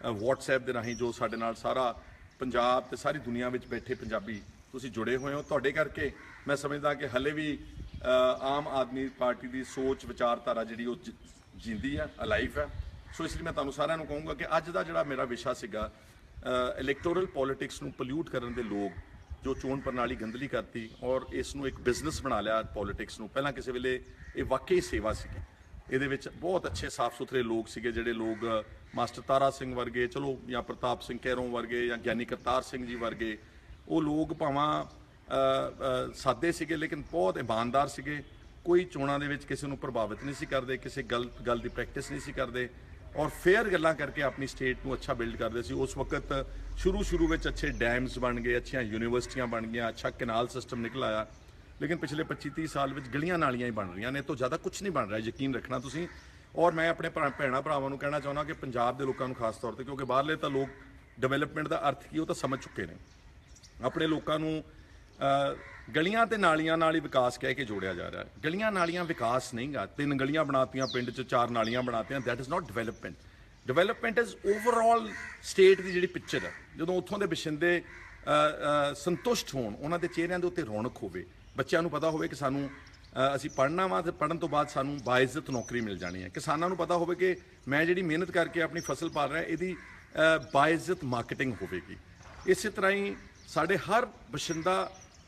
Speaker 1: WhatsApp ਦੇ ਰਾਹੀਂ ਜੋ ਸਾਡੇ ਨਾਲ ਸਾਰਾ ਪੰਜਾਬ ਤੇ ਸਾਰੀ ਦੁਨੀਆ ਵਿੱਚ ਬੈਠੇ ਪੰਜਾਬੀ ਤੁਸੀਂ ਜੁੜੇ ਹੋਏ ਹੋ। ਤੁਹਾਡੇ ਕਰਕੇ ਮੈਂ ਸਮਝਦਾ ਕਿ ਹਲੇ ਵੀ ਆਮ ਆਦਮੀ ਪਾਰਟੀ ਦੀ ਸੋਚ, ਵਿਚਾਰਧਾਰਾ ਜਿਹੜੀ ਉਹ ਜ- ਜਿੰਦੀ ਹੈ ਅਲਾਈਵ ਹੈ ਸੋ ਇਸ ਲਈ ਮੈਂ ਤੁਹਾਨੂੰ ਸਾਰਿਆਂ ਨੂੰ ਕਹੂੰਗਾ ਕਿ ਅੱਜ ਦਾ ਜਿਹੜਾ ਮੇਰਾ ਵਿਸ਼ਾ ਸੀਗਾ ਇਲੈਕਟੋਰਲ ਪੋਲਿਟਿਕਸ ਨੂੰ ਪੋਲਿਊਟ ਕਰਨ ਦੇ ਲੋਕ ਜੋ ਚੋਣ ਪ੍ਰਣਾਲੀ ਗੰਦਲੀ ਕਰਤੀ ਔਰ ਇਸ ਨੂੰ ਇੱਕ ਬਿਜ਼ਨਸ ਬਣਾ ਲਿਆ ਪੋਲਿਟਿਕਸ ਨੂੰ। ਪਹਿਲਾਂ ਕਿਸੇ ਵੇਲੇ ਇਹ ਵਾਕਈ ਸੇਵਾ ਸੀਗੀ। ਇਹਦੇ ਵਿੱਚ ਬਹੁਤ ਅੱਛੇ ਸਾਫ਼ ਸੁਥਰੇ ਲੋਕ ਸੀਗੇ ਜਿਹੜੇ ਲੋਕ ਮਾਸਟਰ ਤਾਰਾ ਸਿੰਘ ਵਰਗੇ, ਚਲੋ ਜਾਂ ਪ੍ਰਤਾਪ ਸਿੰਘ ਕੈਰੋਂ ਵਰਗੇ ਜਾਂ ਗਿਆਨੀ ਕਰਤਾਰ ਸਿੰਘ ਜੀ ਵਰਗੇ, ਉਹ ਲੋਕ ਭਾਵਾਂ ਸਾਦੇ ਸੀਗੇ, ਲੇਕਿਨ ਬਹੁਤ ਇਮਾਨਦਾਰ ਸੀਗੇ। ਕੋਈ ਚੋਣਾਂ ਦੇ ਵਿੱਚ ਕਿਸੇ ਨੂੰ ਪ੍ਰਭਾਵਿਤ ਨਹੀਂ ਸੀ ਕਰਦੇ, ਕਿਸੇ ਗੱਲ ਗੱਲ ਦੀ ਪ੍ਰੈਕਟਿਸ ਨਹੀਂ ਸੀ ਕਰਦੇ। ਔਰ ਫੇਅਰ ਗੱਲਾਂ ਕਰਕੇ ਆਪਣੀ ਸਟੇਟ ਨੂੰ ਅੱਛਾ ਬਿਲਡ ਕਰਦੇ ਸੀ। ਉਸ ਵਕਤ ਸ਼ੁਰੂ ਸ਼ੁਰੂ ਵਿੱਚ ਅੱਛੇ ਡੈਮਸ ਬਣ ਗਏ, ਅੱਛੀਆਂ ਯੂਨੀਵਰਸਿਟੀਆਂ ਬਣ ਗਈਆਂ, ਅੱਛਾ ਕੈਨਾਲ ਸਿਸਟਮ ਨਿਕਲ ਆਇਆ। ਲੇਕਿਨ ਪਿਛਲੇ 25 30 ਸਾਲ ਵਿੱਚ ਗਲੀਆਂ ਨਾਲੀਆਂ ਹੀ ਬਣ ਰਹੀਆਂ ਨੇ ਇਹ ਤੋਂ ਜ਼ਿਆਦਾ ਕੁਝ ਨਹੀਂ ਬਣ ਰਿਹਾ, ਯਕੀਨ ਰੱਖਣਾ ਤੁਸੀਂ। ਔਰ ਮੈਂ ਆਪਣੇ ਭਰਾ- ਭੈਣਾਂ, ਭਰਾਵਾਂ ਨੂੰ ਕਹਿਣਾ ਚਾਹੁੰਦਾ ਕਿ ਪੰਜਾਬ ਦੇ ਲੋਕਾਂ ਨੂੰ ਖਾਸ ਤੌਰ ਤੇ, ਕਿਉਂਕਿ ਬਾਹਰਲੇ ਤਾਂ ਲੋਕ ਡਿਵੈਲਪਮੈਂਟ ਦਾ ਅਰਥ ਕੀ, ਉਹ ਤਾਂ ਸਮਝ ਚੁੱਕੇ ਨੇ। ਆਪਣੇ ਲੋਕਾਂ ਨੂੰ ਗਲੀਆਂ ਤੇ ਨਾਲੀਆਂ ਨਾਲ ਹੀ ਵਿਕਾਸ ਕਹਿ ਕੇ ਜੋੜਿਆ ਜਾ ਰਿਹਾ ਹੈ। ਗਲੀਆਂ ਨਾਲੀਆਂ ਵਿਕਾਸ ਨਹੀਂਗਾ। ਤਿੰਨ ਗਲੀਆਂ ਬਣਾਤੀਆਂ, ਪਿੰਡ 'ਚ ਚਾਰ ਨਾਲੀਆਂ ਬਣਾਤੀਆਂ। That is not development development is overall state ਦੀ ਜਿਹੜੀ ਪਿਕਚਰ ਹੈ। ਜਦੋਂ ਉੱਥੋਂ ਦੇ ਵਸਿੰਦੇ ਸੰਤੁਸ਼ਟ ਹੋਣ, ਉਹਨਾਂ ਦੇ ਚਿਹਰਿਆਂ ਦੇ ਉੱਤੇ ਰੌਣਕ ਹੋਵੇ, ਬੱਚਿਆਂ ਨੂੰ ਪਤਾ ਹੋਵੇ ਕਿ ਸਾਨੂੰ ਅਸੀਂ ਪੜ੍ਹਨਾ ਵਾ ਤੇ ਪੜ੍ਹਨ ਤੋਂ ਬਾਅਦ ਸਾਨੂੰ ਬਾਇਜ਼ਤ ਨੌਕਰੀ ਮਿਲ ਜਾਣੀ ਹੈ। ਕਿਸਾਨਾਂ ਨੂੰ ਪਤਾ ਹੋਵੇ ਕਿ ਮੈਂ ਜਿਹੜੀ ਮਿਹਨਤ ਕਰਕੇ ਆਪਣੀ ਫਸਲ ਪਾਲ ਰਿਹਾ, ਇਹਦੀ ਬਾਇਜ਼ਤ ਮਾਰਕੀਟਿੰਗ ਹੋਵੇਗੀ। ਇਸੇ ਤਰ੍ਹਾਂ ਹੀ ਸਾਡੇ ਹਰ ਬਸ਼ਿੰਦਾ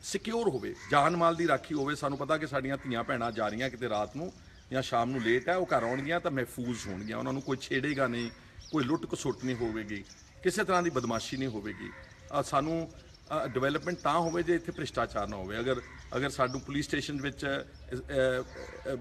Speaker 1: ਸਿਕਿਉਰ ਹੋਵੇ, ਜਾਨ ਮਾਲ ਦੀ ਰਾਖੀ ਹੋਵੇ, ਸਾਨੂੰ ਪਤਾ ਕਿ ਸਾਡੀਆਂ ਧੀਆਂ ਭੈਣਾਂ ਜਾ ਰਹੀਆਂ ਕਿਤੇ ਰਾਤ ਨੂੰ ਜਾਂ ਸ਼ਾਮ ਨੂੰ ਲੇਟ ਹੈ, ਉਹ ਘਰ ਆਉਣਗੀਆਂ ਤਾਂ ਮਹਿਫੂਜ਼ ਹੋਣਗੀਆਂ। ਉਹਨਾਂ ਨੂੰ ਕੋਈ ਛੇੜੇਗਾ ਨਹੀਂ, ਕੋਈ ਲੁੱਟ ਖਸੁੱਟ ਨਹੀਂ ਹੋਵੇਗੀ, ਕਿਸੇ ਤਰ੍ਹਾਂ ਦੀ ਬਦਮਾਸ਼ੀ ਨਹੀਂ ਹੋਵੇਗੀ। ਸਾਨੂੰ ਡਿਵੈਲਪਮੈਂਟ ਤਾਂ ਹੋਵੇ ਜੇ ਇੱਥੇ ਭ੍ਰਿਸ਼ਟਾਚਾਰ ਨਾ ਹੋਵੇ। ਅਗਰ ਅਗਰ ਸਾਨੂੰ ਪੁਲਿਸ ਸਟੇਸ਼ਨ ਵਿੱਚ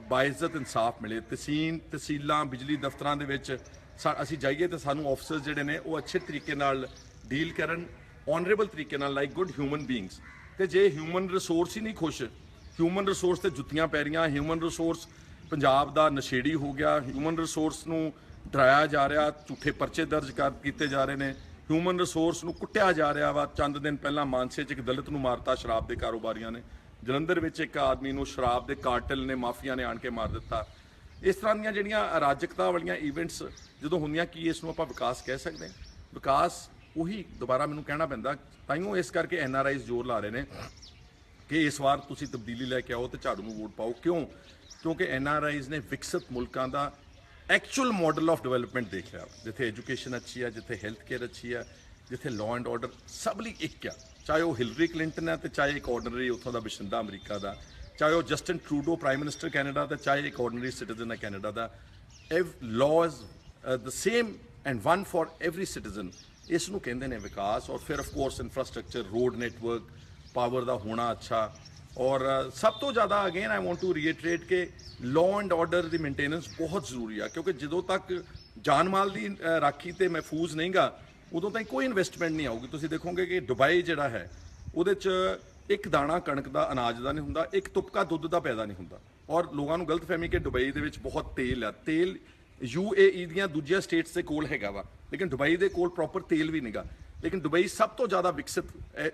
Speaker 1: ਬਾਇਜ਼ਤ, ਇਨਸਾਫ ਮਿਲੇ ਤਹਿਸੀਲ ਤਹਿਸੀਲਾਂ, ਬਿਜਲੀ ਦਫ਼ਤਰਾਂ ਦੇ ਵਿੱਚ ਸਾ- ਅਸੀਂ ਜਾਈਏ ਤਾਂ ਸਾਨੂੰ ਆਫੀਸਰਸ ਜਿਹੜੇ ਨੇ ਉਹ ਅੱਛੇ ਤਰੀਕੇ ਨਾਲ ਡੀਲ ਕਰਨ ਓਨਰੇਬਲ ਤਰੀਕੇ ਨਾਲ ਲਾਈਕ ਗੁੱਡ ਹਿਊਮਨ ਬੀਇੰਗਸ ਤੇ ਜੇ ਹਿਊਮਨ ਰਿਸੋਰਸ ਹੀ ਨਹੀਂ ਖੁਸ਼ ਹਿਊਮਨ ਰਿਸੋਰਸ ਤੇ ਜੁੱਤੀਆਂ ਪੈ ਰਹੀਆਂ ਹਿਊਮਨ ਰਿਸੋਰਸ ਪੰਜਾਬ ਦਾ ਨਸ਼ੇੜੀ ਹੋ ਗਿਆ ਹਿਊਮਨ ਰਿਸੋਰਸ ਨੂੰ ਡਰਾਇਆ ਜਾ ਰਿਹਾ, ਝੂਠੇ ਪਰਚੇ ਦਰਜ ਕਰ ਕੀਤੇ ਜਾ ਰਹੇ ਨੇ ਹਿਊਮਨ ਰਿਸੋਰਸ ਨੂੰ ਕੁੱਟਿਆ ਜਾ ਰਿਹਾ ਵਾ, ਚੰਦ ਦਿਨ ਪਹਿਲਾਂ ਮਾਨਸੇ 'ਚ ਇੱਕ ਦਲਿਤ ਨੂੰ ਮਾਰਤਾ, ਸ਼ਰਾਬ ਦੇ ਕਾਰੋਬਾਰੀਆਂ ਨੇ। ਜਲੰਧਰ ਵਿੱਚ ਇੱਕ ਆਦਮੀ ਨੂੰ ਸ਼ਰਾਬ ਦੇ ਕਾਰਟਲ ਨੇ ਮਾਫੀਆ ਨੇ ਆਣ ਕੇ ਮਾਰ ਦਿੱਤਾ। ਇਸ ਤਰ੍ਹਾਂ ਦੀਆਂ ਜਿਹੜੀਆਂ ਅਰਾਜਕਤਾ ਵਾਲੀਆਂ ਇਵੈਂਟਸ ਜਦੋਂ ਹੁੰਦੀਆਂ, ਕੀ ਇਸ ਨੂੰ ਆਪਾਂ ਵਿਕਾਸ ਕਹਿ ਸਕਦੇ ਹਾਂ? ਵਿਕਾਸ ਉਹੀ ਦੁਬਾਰਾ ਮੈਨੂੰ ਕਹਿਣਾ ਪੈਂਦਾ, ਤਾਈਓ ਇਸ ਕਰਕੇ ਐਨ ਆਰ ਆਈਜ਼ ਜ਼ੋਰ ਲਾ ਰਹੇ ਨੇ ਕਿ ਇਸ ਵਾਰ ਤੁਸੀਂ ਤਬਦੀਲੀ ਲੈ ਕੇ ਆਓ ਤੇ ਝਾੜੂ ਨੂੰ ਵੋਟ ਪਾਓ। ਕਿਉਂ? ਕਿਉਂਕਿ ਐਨ ਆਰ ਆਈਜ਼ ਨੇ ਵਿਕਸਿਤ ਮੁਲਕਾਂ ਦਾ ਐਕਚੁਅਲ ਮਾਡਲ ਆਫ ਡਿਵੈਲਪਮੈਂਟ ਦੇਖ ਲਿਆ ਜਿੱਥੇ ਐਜੂਕੇਸ਼ਨ ਅੱਛੀ ਹੈ ਜਿੱਥੇ ਹੈਲਥ ਕੇਅਰ ਅੱਛੀ ਹੈ ਜਿੱਥੇ ਲਾਅ ਐਂਡ ਆਰਡਰ ਸਭ ਲਈ ਇੱਕ ਆ। ਚਾਹੇ ਉਹ ਹਿਲਰੀ ਕਲਿੰਟਨ ਹੈ ਤੇ ਚਾਹੇ ਇੱਕ ਆਰਡੀਨਰੀ ਉੱਥੋਂ ਦਾ ਵਸਿੰਦਾ ਅਮਰੀਕਾ ਦਾ, ਚਾਹੇ ਉਹ Justin Trudeau prime minister Canada ਦਾ, ਚਾਹੇ ਇੱਕ ਆਰਡੀਨਰੀ ਸਿਟੀਜ਼ਨ ਹੈ ਕੈਨੇਡਾ ਦਾ। ਐਵ is the same and one for every citizen ਇਸ ਨੂੰ ਕਹਿੰਦੇ ਨੇ ਵਿਕਾਸ ਔਰ ਫਿਰ of course infrastructure road network power ਦਾ ਹੋਣਾ ਅੱਛਾ। ਔਰ ਸਭ ਤੋਂ ਜ਼ਿਆਦਾ again I want to reiterate ਕਿ ਲਾਅ ਐਂਡ ਆਰਡਰ ਦੀ ਮੇਨਟੇਨੈਂਸ ਬਹੁਤ ਜ਼ਰੂਰੀ ਆ, ਕਿਉਂਕਿ ਜਦੋਂ ਤੱਕ ਜਾਨ ਮਾਲ ਦੀ ਰਾਖੀ ਤੇ ਮਹਿਫੂਜ਼ ਨਹੀਂਗਾ, ਉਦੋਂ ਤਾਈਂ ਕੋਈ ਇਨਵੈਸਟਮੈਂਟ ਨਹੀਂ ਆਊਗੀ। ਤੁਸੀਂ ਦੇਖੋਗੇ ਕਿ ਦੁਬਈ ਜਿਹੜਾ ਹੈ, ਉਹਦੇ 'ਚ ਇੱਕ ਦਾਣਾ ਕਣਕ ਦਾ ਅਨਾਜ ਦਾ ਨਹੀਂ ਹੁੰਦਾ, ਇੱਕ ਤੁਪਕਾ ਦੁੱਧ ਦਾ ਪੈਦਾ ਨਹੀਂ ਹੁੰਦਾ। ਔਰ ਲੋਕਾਂ ਨੂੰ ਗਲਤਫਹਿਮੀ ਕਿ ਦੁਬਈ ਦੇ ਵਿੱਚ ਬਹੁਤ ਤੇਲ ਆ। ਤੇਲ ਯੂਏਈ ਦੀਆਂ ਦੂਜੀਆਂ ਸਟੇਟਸ ਦੇ ਕੋਲ ਹੈਗਾ ਵਾ। ਲੇਕਿਨ ਦੁਬਈ ਦੇ ਕੋਲ ਪ੍ਰੋਪਰ ਤੇਲ ਵੀ ਨਹੀਂਗਾ। ਲੇਕਿਨ ਦੁਬਈ ਸਭ ਤੋਂ ਜ਼ਿਆਦਾ ਵਿਕਸਿਤ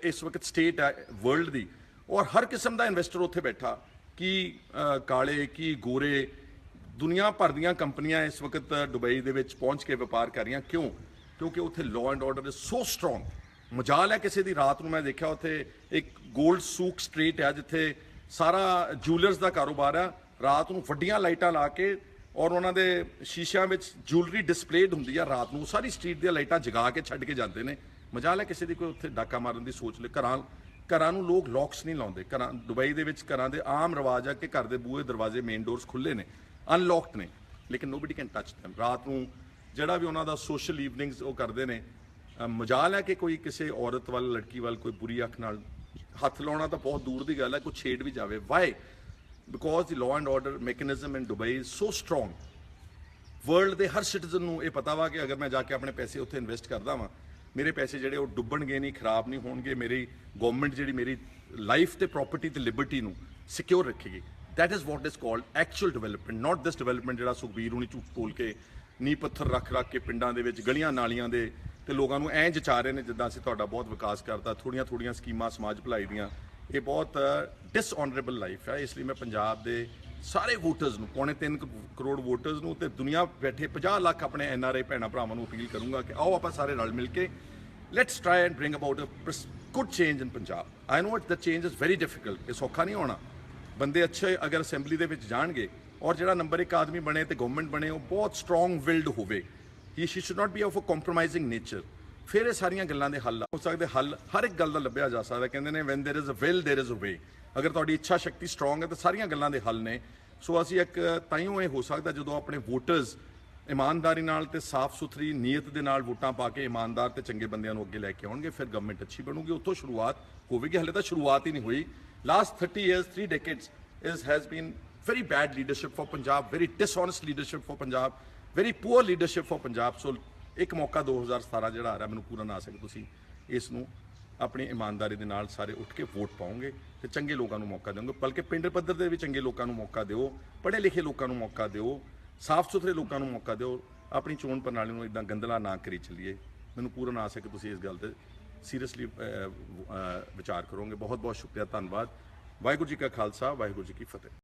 Speaker 1: ਇਸ ਵਕਤ ਸਟੇਟ ਹੈ ਵਰਲਡ ਦੀ। ਔਰ ਹਰ ਕਿਸਮ ਦਾ ਇਨਵੈਸਟਰ ਉੱਥੇ ਬੈਠਾ। ਕੀ ਕਾਲੇ, ਕੀ ਗੋਰੇ, ਦੁਨੀਆ ਭਰ ਦੀਆਂ ਕੰਪਨੀਆਂ ਇਸ ਵਕਤ ਦੁਬਈ ਦੇ ਵਿੱਚ ਪਹੁੰਚ ਕੇ ਵਪਾਰ ਕਰ ਰਹੀਆਂ। ਕਿਉਂ? ਕਿਉਂਕਿ ਉੱਥੇ law and order is so strong ਮਜਾਲ ਹੈ ਕਿਸੇ ਦੀ। ਰਾਤ ਨੂੰ ਮੈਂ ਦੇਖਿਆ ਉੱਥੇ ਇੱਕ 골ਡ ਸੂਕ ਸਟਰੀਟ ਹੈ, ਜਿੱਥੇ ਸਾਰਾ ਜੂਲਰਸ ਦਾ ਕਾਰੋਬਾਰ ਆ ਰਾਤ ਨੂੰ ਵੱਡੀਆਂ ਲਾਈਟਾਂ ਲਾ ਕੇ ਔਰ ਉਹਨਾਂ ਦੇ ਸ਼ੀਸ਼ਿਆਂ ਵਿੱਚ ਜੁਐਲਰੀ ਡਿਸਪਲੇਡ ਹੁੰਦੀ ਆ ਰਾਤ ਨੂੰ। ਸਾਰੀ ਸਟਰੀਟ ਦੀਆਂ ਲਾਈਟਾਂ ਜਗਾ ਕੇ ਛੱਡ ਕੇ ਜਾਂਦੇ ਨੇ। ਮਜਾਲ ਹੈ ਕਿਸੇ ਦੀ ਕੋਈ ਉੱਥੇ ਡਾਕਾ ਮਾਰਨ ਦੀ ਸੋਚ ਲੈ ਘਰਾਂ ਘਰਾਂ ਨੂੰ ਲੋਕ ਲੌਕਸ ਨਹੀਂ ਲਾਉਂਦੇ। ਘਰਾਂ ਦੁਬਈ ਦੇ ਵਿੱਚ ਘਰਾਂ ਦੇ ਆਮ ਰਿਵਾਜ ਆ ਕਿ ਘਰ ਦੇ ਬੂਹੇ ਦਰਵਾਜ਼ੇ ਮੇਨ ਡੋਰਸ ਖੁੱਲੇ ਨੇ। ਅਨਲੌਕਡ ਨੇ। ਲੇਕਿਨ ਨੋਬਡੀ ਕੈਨ ਟੱਚ them ਰਾਤ ਨੂੰ ਜਿਹੜਾ ਵੀ ਉਹਨਾਂ ਦਾ ਸੋਸ਼ਲ ਈਵਨਿੰਗਸ ਉਹ ਕਰਦੇ ਨੇ। ਅ, ਮਜਾਲ ਹੈ ਕਿ ਕੋਈ ਕਿਸੇ ਔਰਤ ਵੱਲ ਲੜਕੀ ਵੱਲ ਕੋਈ ਬੁਰੀ ਅੱਖ ਨਾਲ ਹੱਥ ਲਾਉਣਾ ਤਾਂ ਬਹੁਤ ਦੂਰ ਦੀ ਗੱਲ ਹੈ। ਕੋਈ ਛੇੜ ਵੀ ਜਾਵੇ। Why! Because the law and order mechanism in Dubai is so strong world ਦੇ ਹਰ ਸਿਟੀਜ਼ਨ ਨੂੰ ਇਹ ਪਤਾ ਵਾ ਕਿ ਅਗਰ ਮੈਂ ਜਾ ਕੇ ਆਪਣੇ ਪੈਸੇ ਉੱਥੇ ਇਨਵੈਸਟ ਕਰਦਾ ਵਾਂ, ਮੇਰੇ ਪੈਸੇ ਜਿਹੜੇ ਉਹ ਡੁੱਬਣਗੇ ਨਹੀਂ, ਖਰਾਬ ਨਹੀਂ ਹੋਣਗੇ, ਮੇਰੀ ਗਵਰਨਮੈਂਟ ਜਿਹੜੀ ਮੇਰੀ ਲਾਈਫ ਤੇ ਪ੍ਰਾਪਰਟੀ ਤੇ ਲਿਬਰਟੀ ਨੂੰ ਸਿਕਿਉਰ ਰੱਖੇਗੀ। That is what is called actual development not this development ਜਿਹੜਾ ਸੁਖਬੀਰ ਹੁਣੀ ਝੂਠ ਬੋਲ ਕੇ ਨੀ ਪੱਥਰ ਰੱਖ ਰੱਖ ਕੇ ਪਿੰਡਾਂ ਦੇ ਵਿੱਚ ਗਲੀਆਂ ਨਾਲੀਆਂ ਦੇ ਤੇ ਲੋਕਾਂ ਨੂੰ ਐਂ ਜਚਾ ਰਹੇ ਨੇ ਜਿੱਦਾਂ ਅਸੀਂ ਤੁਹਾਡਾ ਬਹੁਤ ਵਿਕਾਸ ਕਰਤਾ ਥੋੜੀਆਂ ਥੋੜੀਆਂ ਸਕੀਮਾਂ ਸਮਾਜ ਭਲਾਈ ਦੀਆਂ ਇਹ ਬਹੁਤ ਡਿਸਆਨਰੇਬਲ ਲਾਈਫ ਹੈ ਇਸ ਲਈ ਮੈਂ ਪੰਜਾਬ ਦੇ ਸਾਰੇ ਵੋਟਰਸ ਨੂੰ, ਪੌਣੇ 3 ਕਰੋੜ ਵੋਟਰਸ ਨੂੰ ਤੇ ਦੁਨੀਆ ਬੈਠੇ 50 ਲੱਖ ਆਪਣੇ ਐਨਆਰਆਈ ਭੈਣਾਂ ਭਰਾਵਾਂ ਨੂੰ ਅਪੀਲ ਕਰੂੰਗਾ ਕਿ ਆਓ ਆਪਾਂ ਸਾਰੇ ਰਲ ਮਿਲ ਕੇ let's try and bring about a good change in Punjab. I know it the change is very difficult ਇਹ ਸੌਖਾ ਨਹੀਂ ਹੋਣਾ। ਬੰਦੇ ਅੱਛੇ ਅਗਰ ਅਸੈਂਬਲੀ ਦੇ ਵਿੱਚ ਜਾਣਗੇ ਔਰ ਜਿਹੜਾ ਨੰਬਰ 1 ਆਦਮੀ ਬਣੇ ਤੇ ਗਵਰਨਮੈਂਟ ਬਣੇ, ਉਹ ਬਹੁਤ ਸਟਰੋਂਗ ਵਿਲਡ ਹੋਵੇ। He she should not be of a compromising nature ਫਿਰ ਇਹ ਸਾਰੀਆਂ ਗੱਲਾਂ ਦੇ ਹੱਲ ਹੋ ਸਕਦੇ ਹੱਲ ਹਰ ਇੱਕ ਗੱਲ ਦਾ ਲੱਭਿਆ ਜਾ ਸਕਦਾ ਕਹਿੰਦੇ ਨੇ when there is a will there is a way ਅਗਰ ਤੁਹਾਡੀ ਇੱਛਾ ਸ਼ਕਤੀ ਸਟਰੋਂਗ ਹੈ ਤਾਂ ਸਾਰੀਆਂ ਗੱਲਾਂ ਦੇ ਹੱਲ ਨੇ ਸੋ ਅਸੀਂ ਇੱਕ ਤਾਈਓ ਇਹ ਹੋ ਸਕਦਾ ਜਦੋਂ ਆਪਣੇ ਵੋਟਰਸ ਇਮਾਨਦਾਰੀ ਨਾਲ ਤੇ ਸਾਫ਼ ਸੁਥਰੀ ਨੀਅਤ ਦੇ ਨਾਲ ਵੋਟਾਂ ਪਾ ਕੇ ਇਮਾਨਦਾਰ ਤੇ ਚੰਗੇ ਬੰਦਿਆਂ ਨੂੰ ਅੱਗੇ ਲੈ ਕੇ ਆਉਣਗੇ ਫਿਰ ਗਵਰਨਮੈਂਟ ਅੱਛੀ ਬਣੂਗੀ ਉੱਥੋਂ ਸ਼ੁਰੂਆਤ ਹੋਵੇਗੀ ਹਲੇ ਤਾਂ ਸ਼ੁਰੂਆਤ ਹੀ ਨਹੀਂ ਹੋਈ last 30 years 3 decades is has been very bad leadership for Punjab, very dishonest leadership for Punjab, very poor leadership for Punjab. So ਇੱਕ ਮੌਕਾ 2017 ਜਿਹੜਾ ਆ ਰਿਹਾ, ਮੈਨੂੰ ਪੂਰਾ ਨਾ ਸਕੇ ਤੁਸੀਂ। ਇਸ ਨੂੰ ਆਪਣੀ ਇਮਾਨਦਾਰੀ ਦੇ ਨਾਲ ਸਾਰੇ ਉੱਠ ਕੇ ਵੋਟ ਪਾਓਗੇ ਤੇ ਚੰਗੇ ਲੋਕਾਂ ਨੂੰ ਮੌਕਾ ਦਿਓਗੇ। ਬਲਕਿ ਪਿੰਡ ਪੱਧਰ ਦੇ ਵੀ ਚੰਗੇ ਲੋਕਾਂ ਨੂੰ ਮੌਕਾ ਦਿਓ ਪੜ੍ਹੇ ਲਿਖੇ ਲੋਕਾਂ ਨੂੰ ਮੌਕਾ ਦਿਓ ਸਾਫ਼ ਸੁਥਰੇ ਲੋਕਾਂ ਨੂੰ ਮੌਕਾ ਦਿਓ, ਆਪਣੀ ਚੋਣ ਪ੍ਰਣਾਲੀ ਨੂੰ ਇਦਾਂ ਗੰਦਲਾ ਨਾ ਕਰੀ ਚੱਲੀਏ। ਮੈਨੂੰ ਪੂਰਾ ਨਾ ਸਕੇ ਤੁਸੀਂ ਇਸ ਗੱਲ ਤੇ ਸੀਰੀਅਸਲੀ ਵਿਚਾਰ ਕਰੋਗੇ। ਬਹੁਤ ਬਹੁਤ ਸ਼ੁਕਰੀਆ, ਧੰਨਵਾਦ। ਵਾਹਿਗੁਰੂ ਜੀ ਕਾ ਖਾਲਸਾ, ਵਾਹਿਗੁਰੂ ਜੀ ਕੀ ਫਤਿਹ।